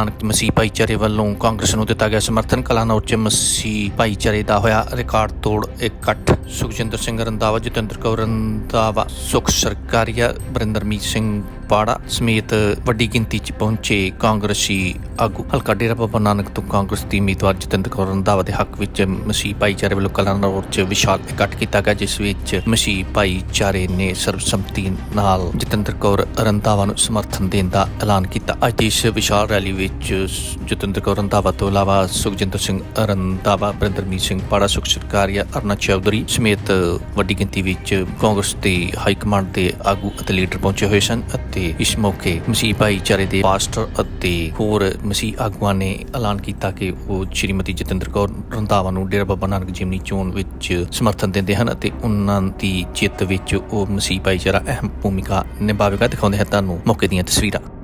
ਨਾਨਕ ਮਸੀਹ ਭਾਈਚਾਰੇ ਵੱਲੋਂ ਕਾਂਗਰਸ ਨੂੰ ਦਿੱਤਾ ਗਿਆ ਸਮਰਥਨ। ਕਲਾਨੌਰ ਚ ਮਸੀਹ ਭਾਈਚਾਰੇ ਦਾ ਹੋਇਆ ਰਿਕਾਰਡ ਤੋੜ ਇਕੱਠ। ਸੁਖਜਿੰਦਰ ਸਿੰਘ ਰੰਦਾਵਾ ਜਤਿੰਦਰ ਕੌਰ ਰੰਦਾਵਾ ਸੁਖ ਸਰਕਾਰੀਆ ਬਰਿੰਦਰਮੀਤ ਸਿੰਘ ਪਾੜਾ ਸਮੇਤ ਵੱਡੀ ਗਿਣਤੀ ਚ ਪਹੁੰਚੇ ਕਾਂਗਰਸੀ ਆਗੂ। ਹਲਕਾ ਡੇਰਾ ਬਾਬਾ ਨਾਨਕ ਤੋਂ ਕਾਂਗਰਸ ਦੀ ਉਮੀਦਵਾਰ ਜਤਿੰਦਰ ਕੌਰ ਰੰਦਾਵਾ ਦੇ ਹੱਕ ਵਿੱਚ ਮਸੀਹ ਭਾਈਚਾਰੇ ਵੱਲੋਂ ਕਲਾਨੌਰ ਚ ਵਿਸ਼ਾਲ ਇਕੱਠ ਕੀਤਾ ਗਿਆ, ਜਿਸ ਵਿੱਚ ਮਸੀਹ ਭਾਈਚਾਰੇ ਨੇ ਸਰਬਸੰਮਤੀ ਨਾਲ ਜਤਿੰਦਰ ਕੌਰ ਰੰਦਾਵਾ ਨੂੰ ਸਮਰਥਨ ਦੇਣ ਦਾ ਐਲਾਨ ਕੀਤਾ। ਅੱਜ ਦੀ ਇਸ ਵਿਸ਼ਾਲ ਰੈਲੀ ਵਿੱਚ ਜਤਿੰਦਰ ਕੌਰ ਰੰਦਾਵਾ ਤੋਂ ਇਲਾਵਾ ਸੁਖਜਿੰਦਰ ਸਿੰਘ ਰੰਦਾਵਾ ਬਰਿੰਦਰਮੀਤ ਸਿੰਘ ਪਾੜਾ, ਸੁਖ ਸਰਕਾਰੀਆ ਅਰਨਾ ਚੌਧਰੀ ਸਮੇਤ ਵੱਡੀ ਗਿਣਤੀ ਵਿੱਚ ਕਾਂਗਰਸ ਦੇ ਹਾਈ ਕਮਾਂਡ ਦੇ ਆਗੂ ਅਤੇ ਲੀਡਰ ਪਹੁੰਚੇ ਹੋਏ ਸਨ ਅਤੇ ਇਸ ਮੌਕੇ ਮਸੀਹ ਭਾਈਚਾਰੇ ਦੇ ਪਾਸਟਰ ਅਤੇ ਹੋਰ ਮਸੀਹ ਆਗੂਆਂ ਨੇ ਐਲਾਨ ਕੀਤਾ ਕਿ ਉਹ ਸ਼੍ਰੀਮਤੀ ਜਤਿੰਦਰ ਕੌਰ ਰੰਧਾਵਾ ਨੂੰ ਡੇਰਾ ਬਾਬਾ ਨਾਨਕ ਜਿਮਨੀ ਚੋਣ ਵਿੱਚ ਸਮਰਥਨ ਦਿੰਦੇ ਹਨ ਅਤੇ ਉਹਨਾਂ ਦੀ ਜਿੱਤ ਵਿੱਚ ਉਹ ਮਸੀਹ ਭਾਈਚਾਰਾ ਅਹਿਮ ਭੂਮਿਕਾ ਨਿਭਾਵੇਗਾ ਦਿਖਾਉਂਦੇ ਹਨ ਤੁਹਾਨੂੰ ਮੌਕੇ ਦੀਆਂ ਤਸਵੀਰਾਂ।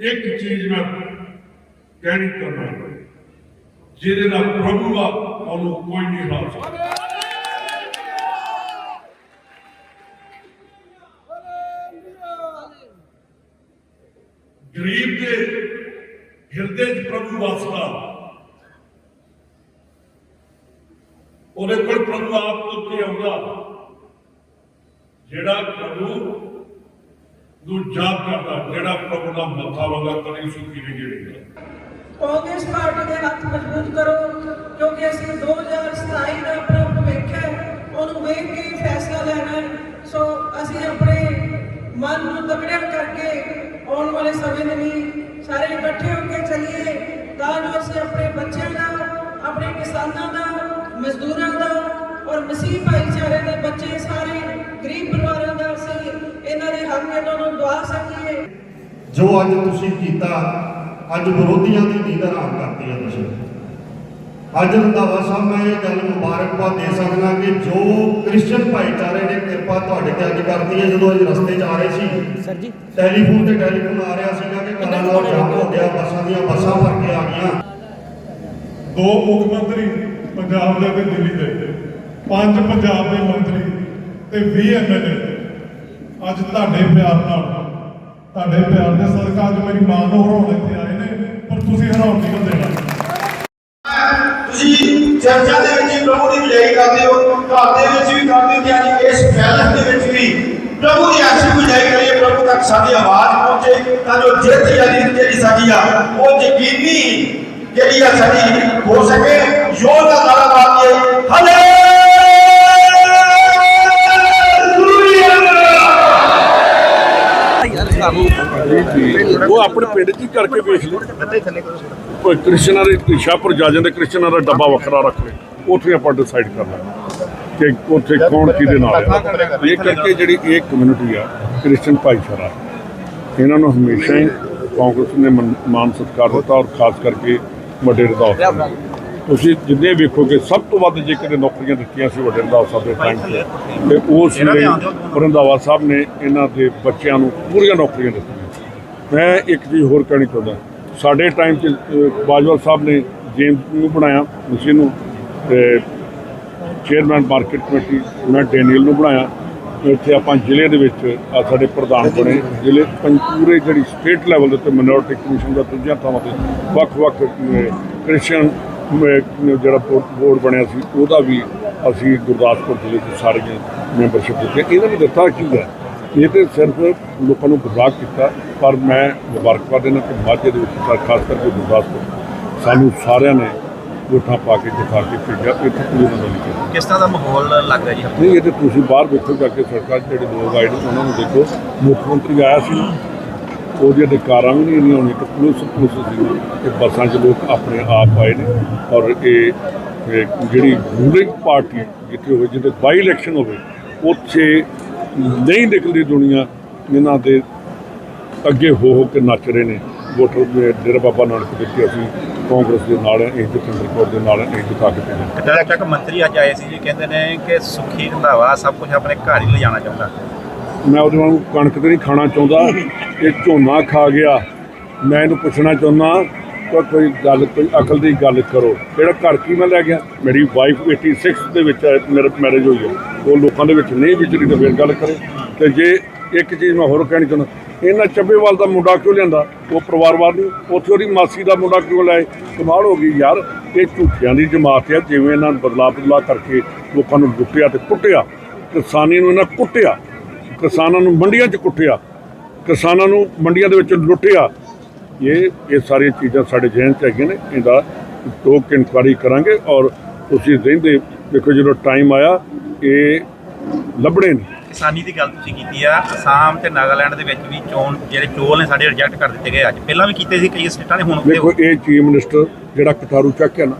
ਇੱਕ ਚੀਜ਼ ਮੈਂ ਕਹਿਣੀ ਕਰਨਾ ਜਿਹਦੇ ਨਾਲ ਪ੍ਰਭੂ ਆ ਉਹਨੂੰ ਕੋਈ ਨਹੀਂ ਹਾਰ ਸਕਦਾ। ਗਰੀਬ ਦੇ ਹਿਰਦੇ 'ਚ ਪ੍ਰਭੂ ਵਸਦਾ ਉਹਦੇ ਕੋਲ ਪ੍ਰਭੂ ਆਪ ਤੋਂ ਕੀ ਆਉਂਦਾ। ਜਿਹੜਾ ਪ੍ਰਭੂ ਨੂੰ ਕਰਦਾ, ਜਿਹੜਾ ਪ੍ਰਭੂ ਦਾ ਮੱਥਾ ਵਾਲਾ ਕਦੀ ਸੁਖੀ ਨਹੀਂ ਗਿਰੇਗਾ ਕਾਂਗਰਸ ਪਾਰਟੀ ਦੇ ਹੱਥ ਮਜ਼ਬੂਤ ਕਰੋ, ਕਿਉਂਕਿ ਅਸੀਂ 2027 ਦਾ ਆਪਣਾ ਭਵਿੱਖ ਹੈ, ਉਹਨੂੰ ਵੇਖ ਕੇ ਫੈਸਲਾ ਲੈਣਾ ਸੋ ਅਸੀਂ ਆਪਣੇ ਮਨ ਨੂੰ ਤਗੜਿਆ ਕਰਕੇ ਆਉਣ ਵਾਲੇ ਸਮੇਂ ਦੇ ਲਈ ਸਾਰੇ ਇਕੱਠੇ ਹੋ ਕੇ ਚੱਲੀਏ, ਤਾਂ ਜੋ ਅਸੀਂ ਆਪਣੇ ਬੱਚਿਆਂ ਦਾ, ਆਪਣੇ ਕਿਸਾਨਾਂ ਦਾ, ਮਜ਼ਦੂਰਾਂ ਦਾ ਔਰ ਮਸੀਹ ਭਾਈਚਾਰੇ ਦੇ ਬੱਚੇ ਸਾਰੇ ਗਰੀਬ ਇਹਨਾਂ ਦੇ ਹੱਕ ਇਹਨਾਂ ਨੂੰ ਦਵਾ ਸਕੀਏ। ਜੋ ਅੱਜ ਤੁਸੀਂ ਕੀਤਾ ਅੱਜ ਵਿਰੋਧੀਆਂ ਦੀ ਨੀਂਦ ਹਰਾਮ ਕਰਤੀ ਹੈ ਤੁਸੀਂ। ਅੱਜ ਰੰਧਾਵਾ ਸਾਹਿਬ ਮੈਂ ਇਹ ਗੱਲ ਮੁਬਾਰਕਬਾਦ ਦੇ ਸਕਦਾ ਕਿ ਜੋ ਕ੍ਰਿਸਚੀਅਨ ਭਾਈਚਾਰੇ ਨੇ ਕਿਰਪਾ ਤੁਹਾਡੇ ਤੇ ਅੱਜ ਕਰਤੀ ਹੈ ਜਦੋਂ ਅੱਜ ਰਸਤੇ 'ਚ ਆ ਰਹੇ ਸੀ। ਸਰ ਜੀ। ਟੈਲੀਫੋਨ ਤੇ ਟੈਲੀਫੋਨ ਆ ਰਿਹਾ ਸੀਗਾ ਕਿ ਕਰਾਂ ਨਾਲ ਜਾਮ ਹੋ ਗਿਆ ਬੱਸਾਂ ਦੀਆਂ ਬੱਸਾਂ ਭਰ ਕੇ ਆ ਗਈਆਂ। ਦੋ ਮੁੱਖ ਮੰਤਰੀ ਪੰਜਾਬ ਦੇ ਤੇ ਦਿੱਲੀ ਦੇ ਪੰਜ ਪੰਜਾਬ ਦੇ ਮੰਤਰੀ ਤੇ 20 ਐਮਐਲਏ ਅੱਜ ਤੁਹਾਡੇ ਪਿਆਰ ਨਾਲ। ਤੁਹਾਡੇ ਪਿਆਰ ਦੇ ਸਦਕਾ ਅੱਜ ਮੇਰੀ ਮਾਂ ਨੂੰ ਹਰਾਉਣ ਇੱਥੇ ਆਏ ਨੇ, ਪਰ ਤੁਸੀਂ ਹਰਾਉਣ ਨਹੀਂ ਦੇਣਾ ਤੁਸੀਂ ਚਰਚਾ ਦੇ ਵਿੱਚ ਪ੍ਰਭੂ ਦੀ ਵਿਜਈ ਕਰਦੇ ਹੋ, ਘਰ ਦੇ ਵਿੱਚ ਵੀ ਕਰਦੇ ਹੋ ਤੇ ਅੱਜ ਇਸ ਪੈਲਸ ਦੇ ਵਿੱਚ ਵੀ। ਪ੍ਰਭੂ ਦੀ ਐਸੀ ਵਿਜਈ ਕਰੀਏ, ਪ੍ਰਭੂ ਤੱਕ ਸਾਡੀ ਆਵਾਜ਼ ਪਹੁੰਚੇ, ਤਾਂ ਜੋ ਜਿੱਤ ਜਿਹੜੀ ਜਿਹੜੀ ਸਾਡੀ ਆ, ਉਹ ਯਕੀਨੀ ਜਿਹੜੀ ਆ ਸਾਡੀ ਹੋ ਸਕੇ ਜ਼ੋਰ ਦਾ ਨਾਰਾ ਮਾਰੀਏ ਹਾਲੇਲੂਇਆ ਉਹ ਆਪਣੇ ਪਿੰਡ 'ਚ ਹੀ ਕਰਕੇ ਵੇਖ ਲੈ ਕੋਈ ਕ੍ਰਿਸ਼ਨਾ ਦੇ ਸ਼ਾਹਪੁਰ ਜਾ ਜਾਂਦੇ, ਕ੍ਰਿਸ਼ਨਾ ਦਾ ਡੱਬਾ ਵੱਖਰਾ ਰੱਖ ਲੈ ਉੱਥੇ ਆਪਾਂ ਡਿਸਾਈਡ ਕਰ ਲਾਂਗੇ ਕਿ ਉੱਥੇ ਕੌਣ ਕਿਹਦੇ ਨਾਲ ਹੈ ਇਹ ਕਰਕੇ ਜਿਹੜੀ ਇਹ ਕਮਿਊਨਿਟੀ ਆ ਕ੍ਰਿਸਚਨ ਭਾਈਚਾਰਾ, ਇਹਨਾਂ ਨੂੰ ਹਮੇਸ਼ਾ ਹੀ ਕਾਂਗਰਸ ਨੇ ਮਨ- ਮਾਨ ਸਤਿਕਾਰ ਦਿੱਤਾ ਔਰ ਖਾਸ ਕਰਕੇ ਵੱਡੇ ਰੰਧਾਵਾ ਸਾਹਿਬ ਤੁਸੀਂ ਜਿੰਨੇ ਵੇਖੋਗੇ ਸਭ ਤੋਂ ਵੱਧ ਜੇਕਰ ਨੌਕਰੀਆਂ ਦਿੱਤੀਆਂ ਸੀ ਵੱਡੇ ਰੰਧਾਵਾ ਸਾਹਿਬ ਦੇ ਟਾਈਮ 'ਤੇ ਤੇ ਉਸ ਲਈ ਰੰਧਾਵਾ ਸਾਹਿਬ ਨੇ ਇਹਨਾਂ ਦੇ ਬੱਚਿਆਂ ਨੂੰ ਪੂਰੀਆਂ ਨੌਕਰੀਆਂ ਦਿੱਤੀਆਂ। ਮੈਂ ਇੱਕ ਚੀਜ਼ ਹੋਰ ਕਹਿਣੀ ਚਾਹੁੰਦਾ ਸਾਡੇ ਟਾਈਮ 'ਚ ਬਾਜਵਾ ਸਾਹਿਬ ਨੇ ਜੇਮਸ ਨੂੰ ਬਣਾਇਆ ਮਸ਼ੀਨ ਨੂੰ ਤੇ ਚੇਅਰਮੈਨ ਮਾਰਕੀਟ ਕਮੇਟੀ ਮੈਂ ਡੈਨੀਅਲ ਨੂੰ ਬਣਾਇਆ। ਇੱਥੇ ਆਪਾਂ ਜ਼ਿਲ੍ਹੇ ਦੇ ਵਿੱਚ ਆ ਸਾਡੇ ਪ੍ਰਧਾਨ ਬਣੇ ਜ਼ਿਲ੍ਹੇ ਪੰ- ਪੂਰੇ ਜਿਹੜੀ ਸਟੇਟ ਲੈਵਲ ਦੇ ਉੱਤੇ ਮਿਨੋਰਟੀ ਕਮਿਸ਼ਨ ਦਾ ਦੂਜੀਆਂ ਥਾਵਾਂ ਤੇ ਵੱਖ-ਵੱਖ ਕ੍ਰਿਸਚੀਅਨ ਜਿਹੜਾ ਬੋਰਡ ਬਣਿਆ ਸੀ ਉਹਦਾ ਵੀ ਅਸੀਂ ਗੁਰਦਾਸਪੁਰ ਜ਼ਿਲ੍ਹੇ 'ਚ ਸਾਰੀਆਂ ਮੈਂਬਰਸ਼ਿਪ ਦਿੱਤੀ ਇਹਦਾ ਵੀ ਦਿੱਤਾ ਕੀ ਹੈ? ਇਹ ਤੇ ਸਿਰਫ ਲੋਕਾਂ ਨੂੰ ਗੁੰਮਰਾਹ ਕੀਤਾ ਪਰ ਮੈਂ ਮੁਬਾਰਕਬਾਦ ਦੇਣਾ ਕਿ ਮਾਝੇ ਦੇ ਵਿੱਚ ਖਾਸ ਕਰਕੇ ਗੁਰਦਾਸਪੁਰ ਸਾਨੂੰ ਸਾਰਿਆਂ ਨੇ ਵੋਟਾਂ ਪਾ ਕੇ ਜਿਤਾ ਕੇ ਭੇਜਿਆ ਇੱਥੇ ਕੋਈ ਦਾ। ਕਿਸ ਤਰ੍ਹਾਂ ਦਾ ਮਾਹੌਲ ਲੱਗ ਰਿਹਾ ਜੀ ਨਹੀਂ ਇਹ ਤੇ ਤੁਸੀਂ ਬਾਹਰ ਵੇਖੋ ਜਾ ਕੇ ਸਰਕਾਰ ਜਿਹੜੇ ਲੋਕ ਆਏ ਨੇ ਉਹਨਾਂ ਨੂੰ ਦੇਖੋ। ਮੁੱਖ ਮੰਤਰੀ ਆਇਆ ਸੀ ਉਹਦੀਆਂ ਦੇ ਕਾਰਾਂ ਵੀ ਨਹੀਂ ਇੰਨੀਆਂ ਹੋਣੀਆਂ ਕਿ ਪੁਲਿਸ ਪੁਲਿਸ ਸੀ ਕਿ ਬੱਸਾਂ 'ਚ ਲੋਕ ਆਪਣੇ ਆਪ ਆਏ ਨੇ ਔਰ ਇਹ ਜਿਹੜੀ ਰੂਲਿੰਗ ਪਾਰਟੀ ਜਿੱਥੇ ਹੋਵੇ ਜਿੱਥੇ ਬਾਈ ਇਲੈਕਸ਼ਨ ਹੋਵੇ ਉੱਥੇ ਨਹੀਂ ਨਿਕਲਦੀ ਦੁਨੀਆ ਇਹਨਾਂ ਦੇ ਅੱਗੇ ਹੋ ਹੋ ਕੇ ਨੱਚ ਰਹੇ ਨੇ। ਵੋਟਰ ਦੇ ਡੇਰਾ ਬਾਬਾ ਨਾਨਕ ਦੇ ਕੇ ਅਸੀਂ ਕਾਂਗਰਸ ਦੇ ਨਾਲ ਇਹ ਜਤਿੰਦਰ ਕੌਰ ਦੇ ਨਾਲ ਹਾਂ, ਇਹ ਜਿਤਾ ਕੇ ਭੇਜਾਂਗੇ ਕਟਾਰਾ ਤੱਕ ਮੰਤਰੀ ਅੱਜ ਆਏ ਸੀ ਜੀ ਕਹਿੰਦੇ ਨੇ ਕਿ ਸੁਖੀ ਰੰਧਾਵਾ ਸਭ ਕੁਝ ਆਪਣੇ ਘਰ ਹੀ ਲਿਜਾਣਾ ਚਾਹੁੰਦਾ। ਮੈਂ ਉਹਦੇ ਵਾਂਗੂ ਕਣਕ ਤੇ ਨਹੀਂ ਖਾਣਾ ਚਾਹੁੰਦਾ, ਇਹ ਝੋਨਾ ਖਾ ਗਿਆ। ਮੈਂ ਇਹਨੂੰ ਪੁੱਛਣਾ ਚਾਹੁੰਦਾ ਕਿ ਕੋਈ ਗੱਲ, ਕੋਈ ਅਕਲ ਦੀ ਗੱਲ ਕਰੋ। ਜਿਹੜਾ ਘਰ ਕੀ ਮੈਂ ਲੈ ਗਿਆ? ਮੇਰੀ ਵਾਈਫ 86 ਦੇ ਵਿੱਚ ਮੇਰੇ ਮੈਰਿਜ ਹੋਈ ਹੈ। ਉਹ ਲੋਕਾਂ ਦੇ ਵਿੱਚ ਨਹੀਂ ਵਿਚਰੀ ਤਾਂ ਫਿਰ ਗੱਲ ਕਰੇ। ਤੇ ਜੇ ਇੱਕ ਚੀਜ਼ ਮੈਂ ਹੋਰ ਕਹਿਣੀ ਚਾਹੁੰਦਾ, ਇਹਨਾਂ ਚੱਬੇਵਾਲ ਦਾ ਮੁੰਡਾ ਕਿਉਂ ਲਿਆਂਦਾ? ਉਹ ਪਰਿਵਾਰਵਾਦ ਨਹੀਂ। ਉੱਥੇ ਉਹਦੀ ਮਾਸੀ ਦਾ ਮੁੰਡਾ ਕਿਉਂ ਲਾਏ ਕਮਾਲ ਹੋ ਗਈ ਯਾਰ। ਇਹ ਝੂਠਿਆਂ ਦੀ ਜਮਾਤ ਹੈ, ਜਿਵੇਂ ਇਹਨਾਂ ਨੇ ਬਦਲਾ ਬਦਲਾ ਕਰਕੇ ਲੋਕਾਂ ਨੂੰ ਲੁੱਟਿਆ ਤੇ ਕੁੱਟਿਆ। ਕਿਸਾਨੀ ਨੂੰ ਇਹਨਾਂ ਕੁੱਟਿਆ। ਕਿਸਾਨਾਂ ਨੂੰ ਮੰਡੀਆਂ 'ਚ ਕੁੱਟਿਆ ਕਿਸਾਨਾਂ ਨੂੰ ਮੰਡੀਆਂ ਦੇ ਵਿੱਚ ਲੁੱਟਿਆ। ਇਹ ਇਹ ਸਾਰੀਆਂ ਚੀਜ਼ਾਂ ਸਾਡੇ ਜ਼ਿਹਨ 'ਚ ਹੈਗੀਆਂ ਨੇ ਇਹਦਾ ਟੋਕ ਇਨਕੁਆਰੀ ਕਰਾਂਗੇ ਔਰ ਤੁਸੀਂ ਰਹਿੰਦੇ ਦੇਖੋ ਜਦੋਂ ਟਾਈਮ ਆਇਆ ਇਹ ਲੱਭਣੇ ਨੇ। ਕਿਸਾਨੀ ਦੀ ਗੱਲ ਤੁਸੀਂ ਕੀਤੀ ਆ ਅਸਾਮ ਤੇ ਨਾਗਾਲੈਂਡ ਦੇ ਵਿੱਚ ਵੀ ਚੋਣ ਜਿਹੜੇ ਚੋਲ ਨੇ ਸਾਡੇ ਰਿਜੈਕਟ ਕਰ ਦਿੱਤੇ ਗਏ ਅੱਜ। ਪਹਿਲਾਂ ਵੀ ਕੀਤੇ ਸੀ ਕਈ ਸਟੇਟਾਂ ਨੇ ਹੁਣ ਦੇਖੋ ਇਹ ਚੀਫ ਮਿਨਿਸਟਰ ਜਿਹੜਾ ਕਟਾਰੂ ਚੱਕ ਹੈ ਨਾ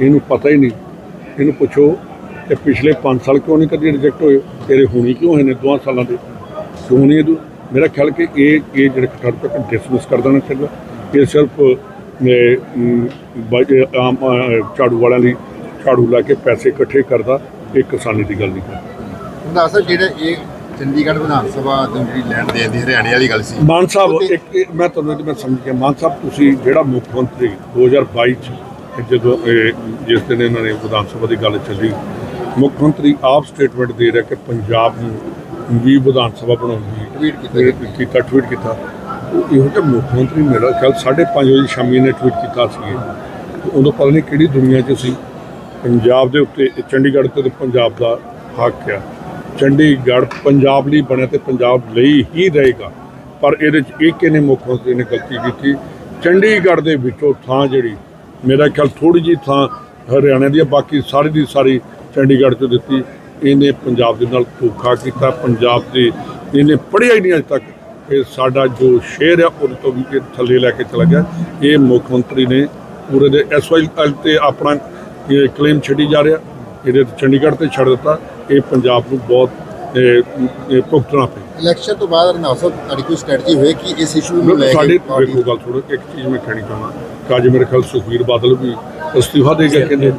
ਇਹਨੂੰ ਪਤਾ ਹੀ ਨਹੀਂ। ਇਹਨੂੰ ਪੁੱਛੋ ਕਿ ਪਿਛਲੇ 5 ਸਾਲ ਕਿਉਂ ਨਹੀਂ ਕਦੀ ਰਿਜੈਕਟ ਹੋਏ? ਤੇਰੇ ਹੋਣੀ ਕਿਉਂ ਹੋਏ ਨੇ ਦੋਹਾਂ ਸਾਲਾਂ ਦੇ? ਕਿਉਂ ਨਹੀਂ ਇਹਨੂੰ ਮੇਰਾ ਖਿਆਲ ਕਿ ਇਹ ਇਹ ਜਿਹੜੇ ਕਟਾਰੂ ਚੱਕ ਡਿਸਮਿਸ ਕਰ ਦੇਣਾ ਚਾਹੀਦਾ ਇਹ ਸਿਰਫ ਆਮ ਝਾੜੂ ਵਾਲਿਆਂ ਲਈ ਝਾੜੂ ਲਾ ਕੇ ਪੈਸੇ ਇਕੱਠੇ ਕਰਦਾ ਇਹ ਕਿਸਾਨੀ ਦੀ ਗੱਲ ਨਹੀਂ ਕਰਦਾ। ਦੱਸ ਜਿਹੜਾ ਇਹ ਚੰਡੀਗੜ੍ਹ ਵਿਧਾਨ ਸਭਾ ਤੋਂ ਜਿਹੜੀ ਲੈਣ ਦੇਣ ਦੀ ਹਰਿਆਣੇ ਵਾਲੀ ਗੱਲ ਸੀ। ਮਾਨ ਸਾਹਿਬ ਇੱਕ ਮੈਂ ਤੁਹਾਨੂੰ ਇਹ ਮੈਂ ਸਮਝ ਗਿਆ ਮਾਨ ਸਾਹਿਬ ਤੁਸੀਂ ਜਿਹੜਾ ਮੁੱਖ ਮੰਤਰੀ 2022 ਚ ਜਦੋਂ ਇਹ ਜਿਸ ਦਿਨ ਇਹਨਾਂ ਨੇ ਵਿਧਾਨ ਸਭਾ ਦੀ ਗੱਲ ਚੱਲੀ ਮੁੱਖ ਮੰਤਰੀ ਆਪ ਸਟੇਟਮੈਂਟ ਦੇ ਰਿਹਾ ਕਿ ਪੰਜਾਬ ਨੂੰ ਵੀ ਵਿਧਾਨ ਸਭਾ ਬਣਾਉਣ ਦੀ Tweet ਕੀਤਾ ਕੀਤਾ ਟਵੀਟ ਕੀਤਾ। ਉਹ ਇਹੋ ਜਿਹਾ ਮੁੱਖ ਮੰਤਰੀ ਮੇਰਾ ਖਿਆਲ 5:30 ਵਜੇ ਸ਼ਾਮੀ ਨੇ ਟਵੀਟ ਕੀਤਾ ਸੀ। ਉਦੋਂ ਪਤਾ ਨਹੀਂ ਕਿਹੜੀ ਦੁਨੀਆ 'ਚ ਸੀ। ਪੰਜਾਬ ਦੇ ਉੱਤੇ ਚੰਡੀਗੜ੍ਹ ਤੇ ਪੰਜਾਬ ਦਾ ਹੱਕ ਆ। ਚੰਡੀਗੜ੍ਹ ਪੰਜਾਬ ਲਈ ਬਣਿਆ ਤੇ ਪੰਜਾਬ ਲਈ ਹੀ ਰਹੇਗਾ। ਪਰ ਇਹਦੇ 'ਚ ਇੱਕ ਇਹਨੇ ਮੁੱਖ ਮੰਤਰੀ ਨੇ ਗਲਤੀ ਕੀਤੀ। ਚੰਡੀਗੜ੍ਹ ਦੇ ਵਿੱਚੋਂ ਥਾਂ ਜਿਹੜੀ ਮੇਰਾ ਖਿਆਲ ਥੋੜੀ ਜੀ ਥਾਂ ਹਰਿਆਣਾ ਦੀ ਬਾਕੀ ਸਾਰੀ ਦੀ ਸਾਰੀ ਚੰਡੀਗੜ੍ਹ 'ਚ ਦਿੱਤੀ ਇਹਨੇ ਪੰਜਾਬ ਦੇ ਨਾਲ ਧੋਖਾ ਕੀਤਾ ਪੰਜਾਬ ਦੇ ਇਹਨੇ ਪੜ੍ਹਿਆ ਹੀ ਨਹੀਂ ਅਜੇ ਤੱਕ। ਇਹ ਸਾਡਾ ਜੋ ਸ਼ੇਰ ਆ ਉਹਦੇ ਤੋਂ ਵੀ ਇਹ ਥੱਲੇ ਲੈ ਕੇ ਚਲਾ ਗਿਆ। ਇਹ ਮੁੱਖ ਮੰਤਰੀ ਨੇ ਪੂਰੇ ਦੇ ਐਸਵਾਈਐਲ ਤੇ ਆਪਣਾ ਇਹ ਕਲੇਮ ਛੱਡੀ ਜਾ ਰਿਹਾ। ਇਹਦੇ ਚੰਡੀਗੜ੍ਹ ਤੇ ਛੱਡ ਦਿੱਤਾ। ਇਹ ਪੰਜਾਬ ਨੂੰ ਬਹੁਤ ਭੁਗਤਣਾ ਪਿਆ। ਇਲੈਕਸ਼ਨ ਤੋਂ ਬਾਅਦ ਰਣਾਵ ਸਾਹਿਬ ਤੁਹਾਡੀ ਕੋਈ ਸਟ੍ਰੈਟਜੀ ਹੋਏ ਕਿ ਇਸ ਇਸ਼ੂ ਨੂੰ ਲੈ ਸਾਡੇ ਕੇ ਪਾਰਟੀ- ਵੇਖੋ ਗੱਲ ਸੁਣੋ ਇੱਕ ਚੀਜ਼ ਮੈਂ ਕਹਿਣੀ ਚਾਹੁੰਦਾ। ਕਿ ਅੱਜ ਮੇਰੇ ਖਿਆਲ ਸੁਖਵੀਰ ਬਾਦਲ ਵੀ ਅਸਤੀਫਾ ਦੇ ਕੇ ਕਹਿੰਦੇ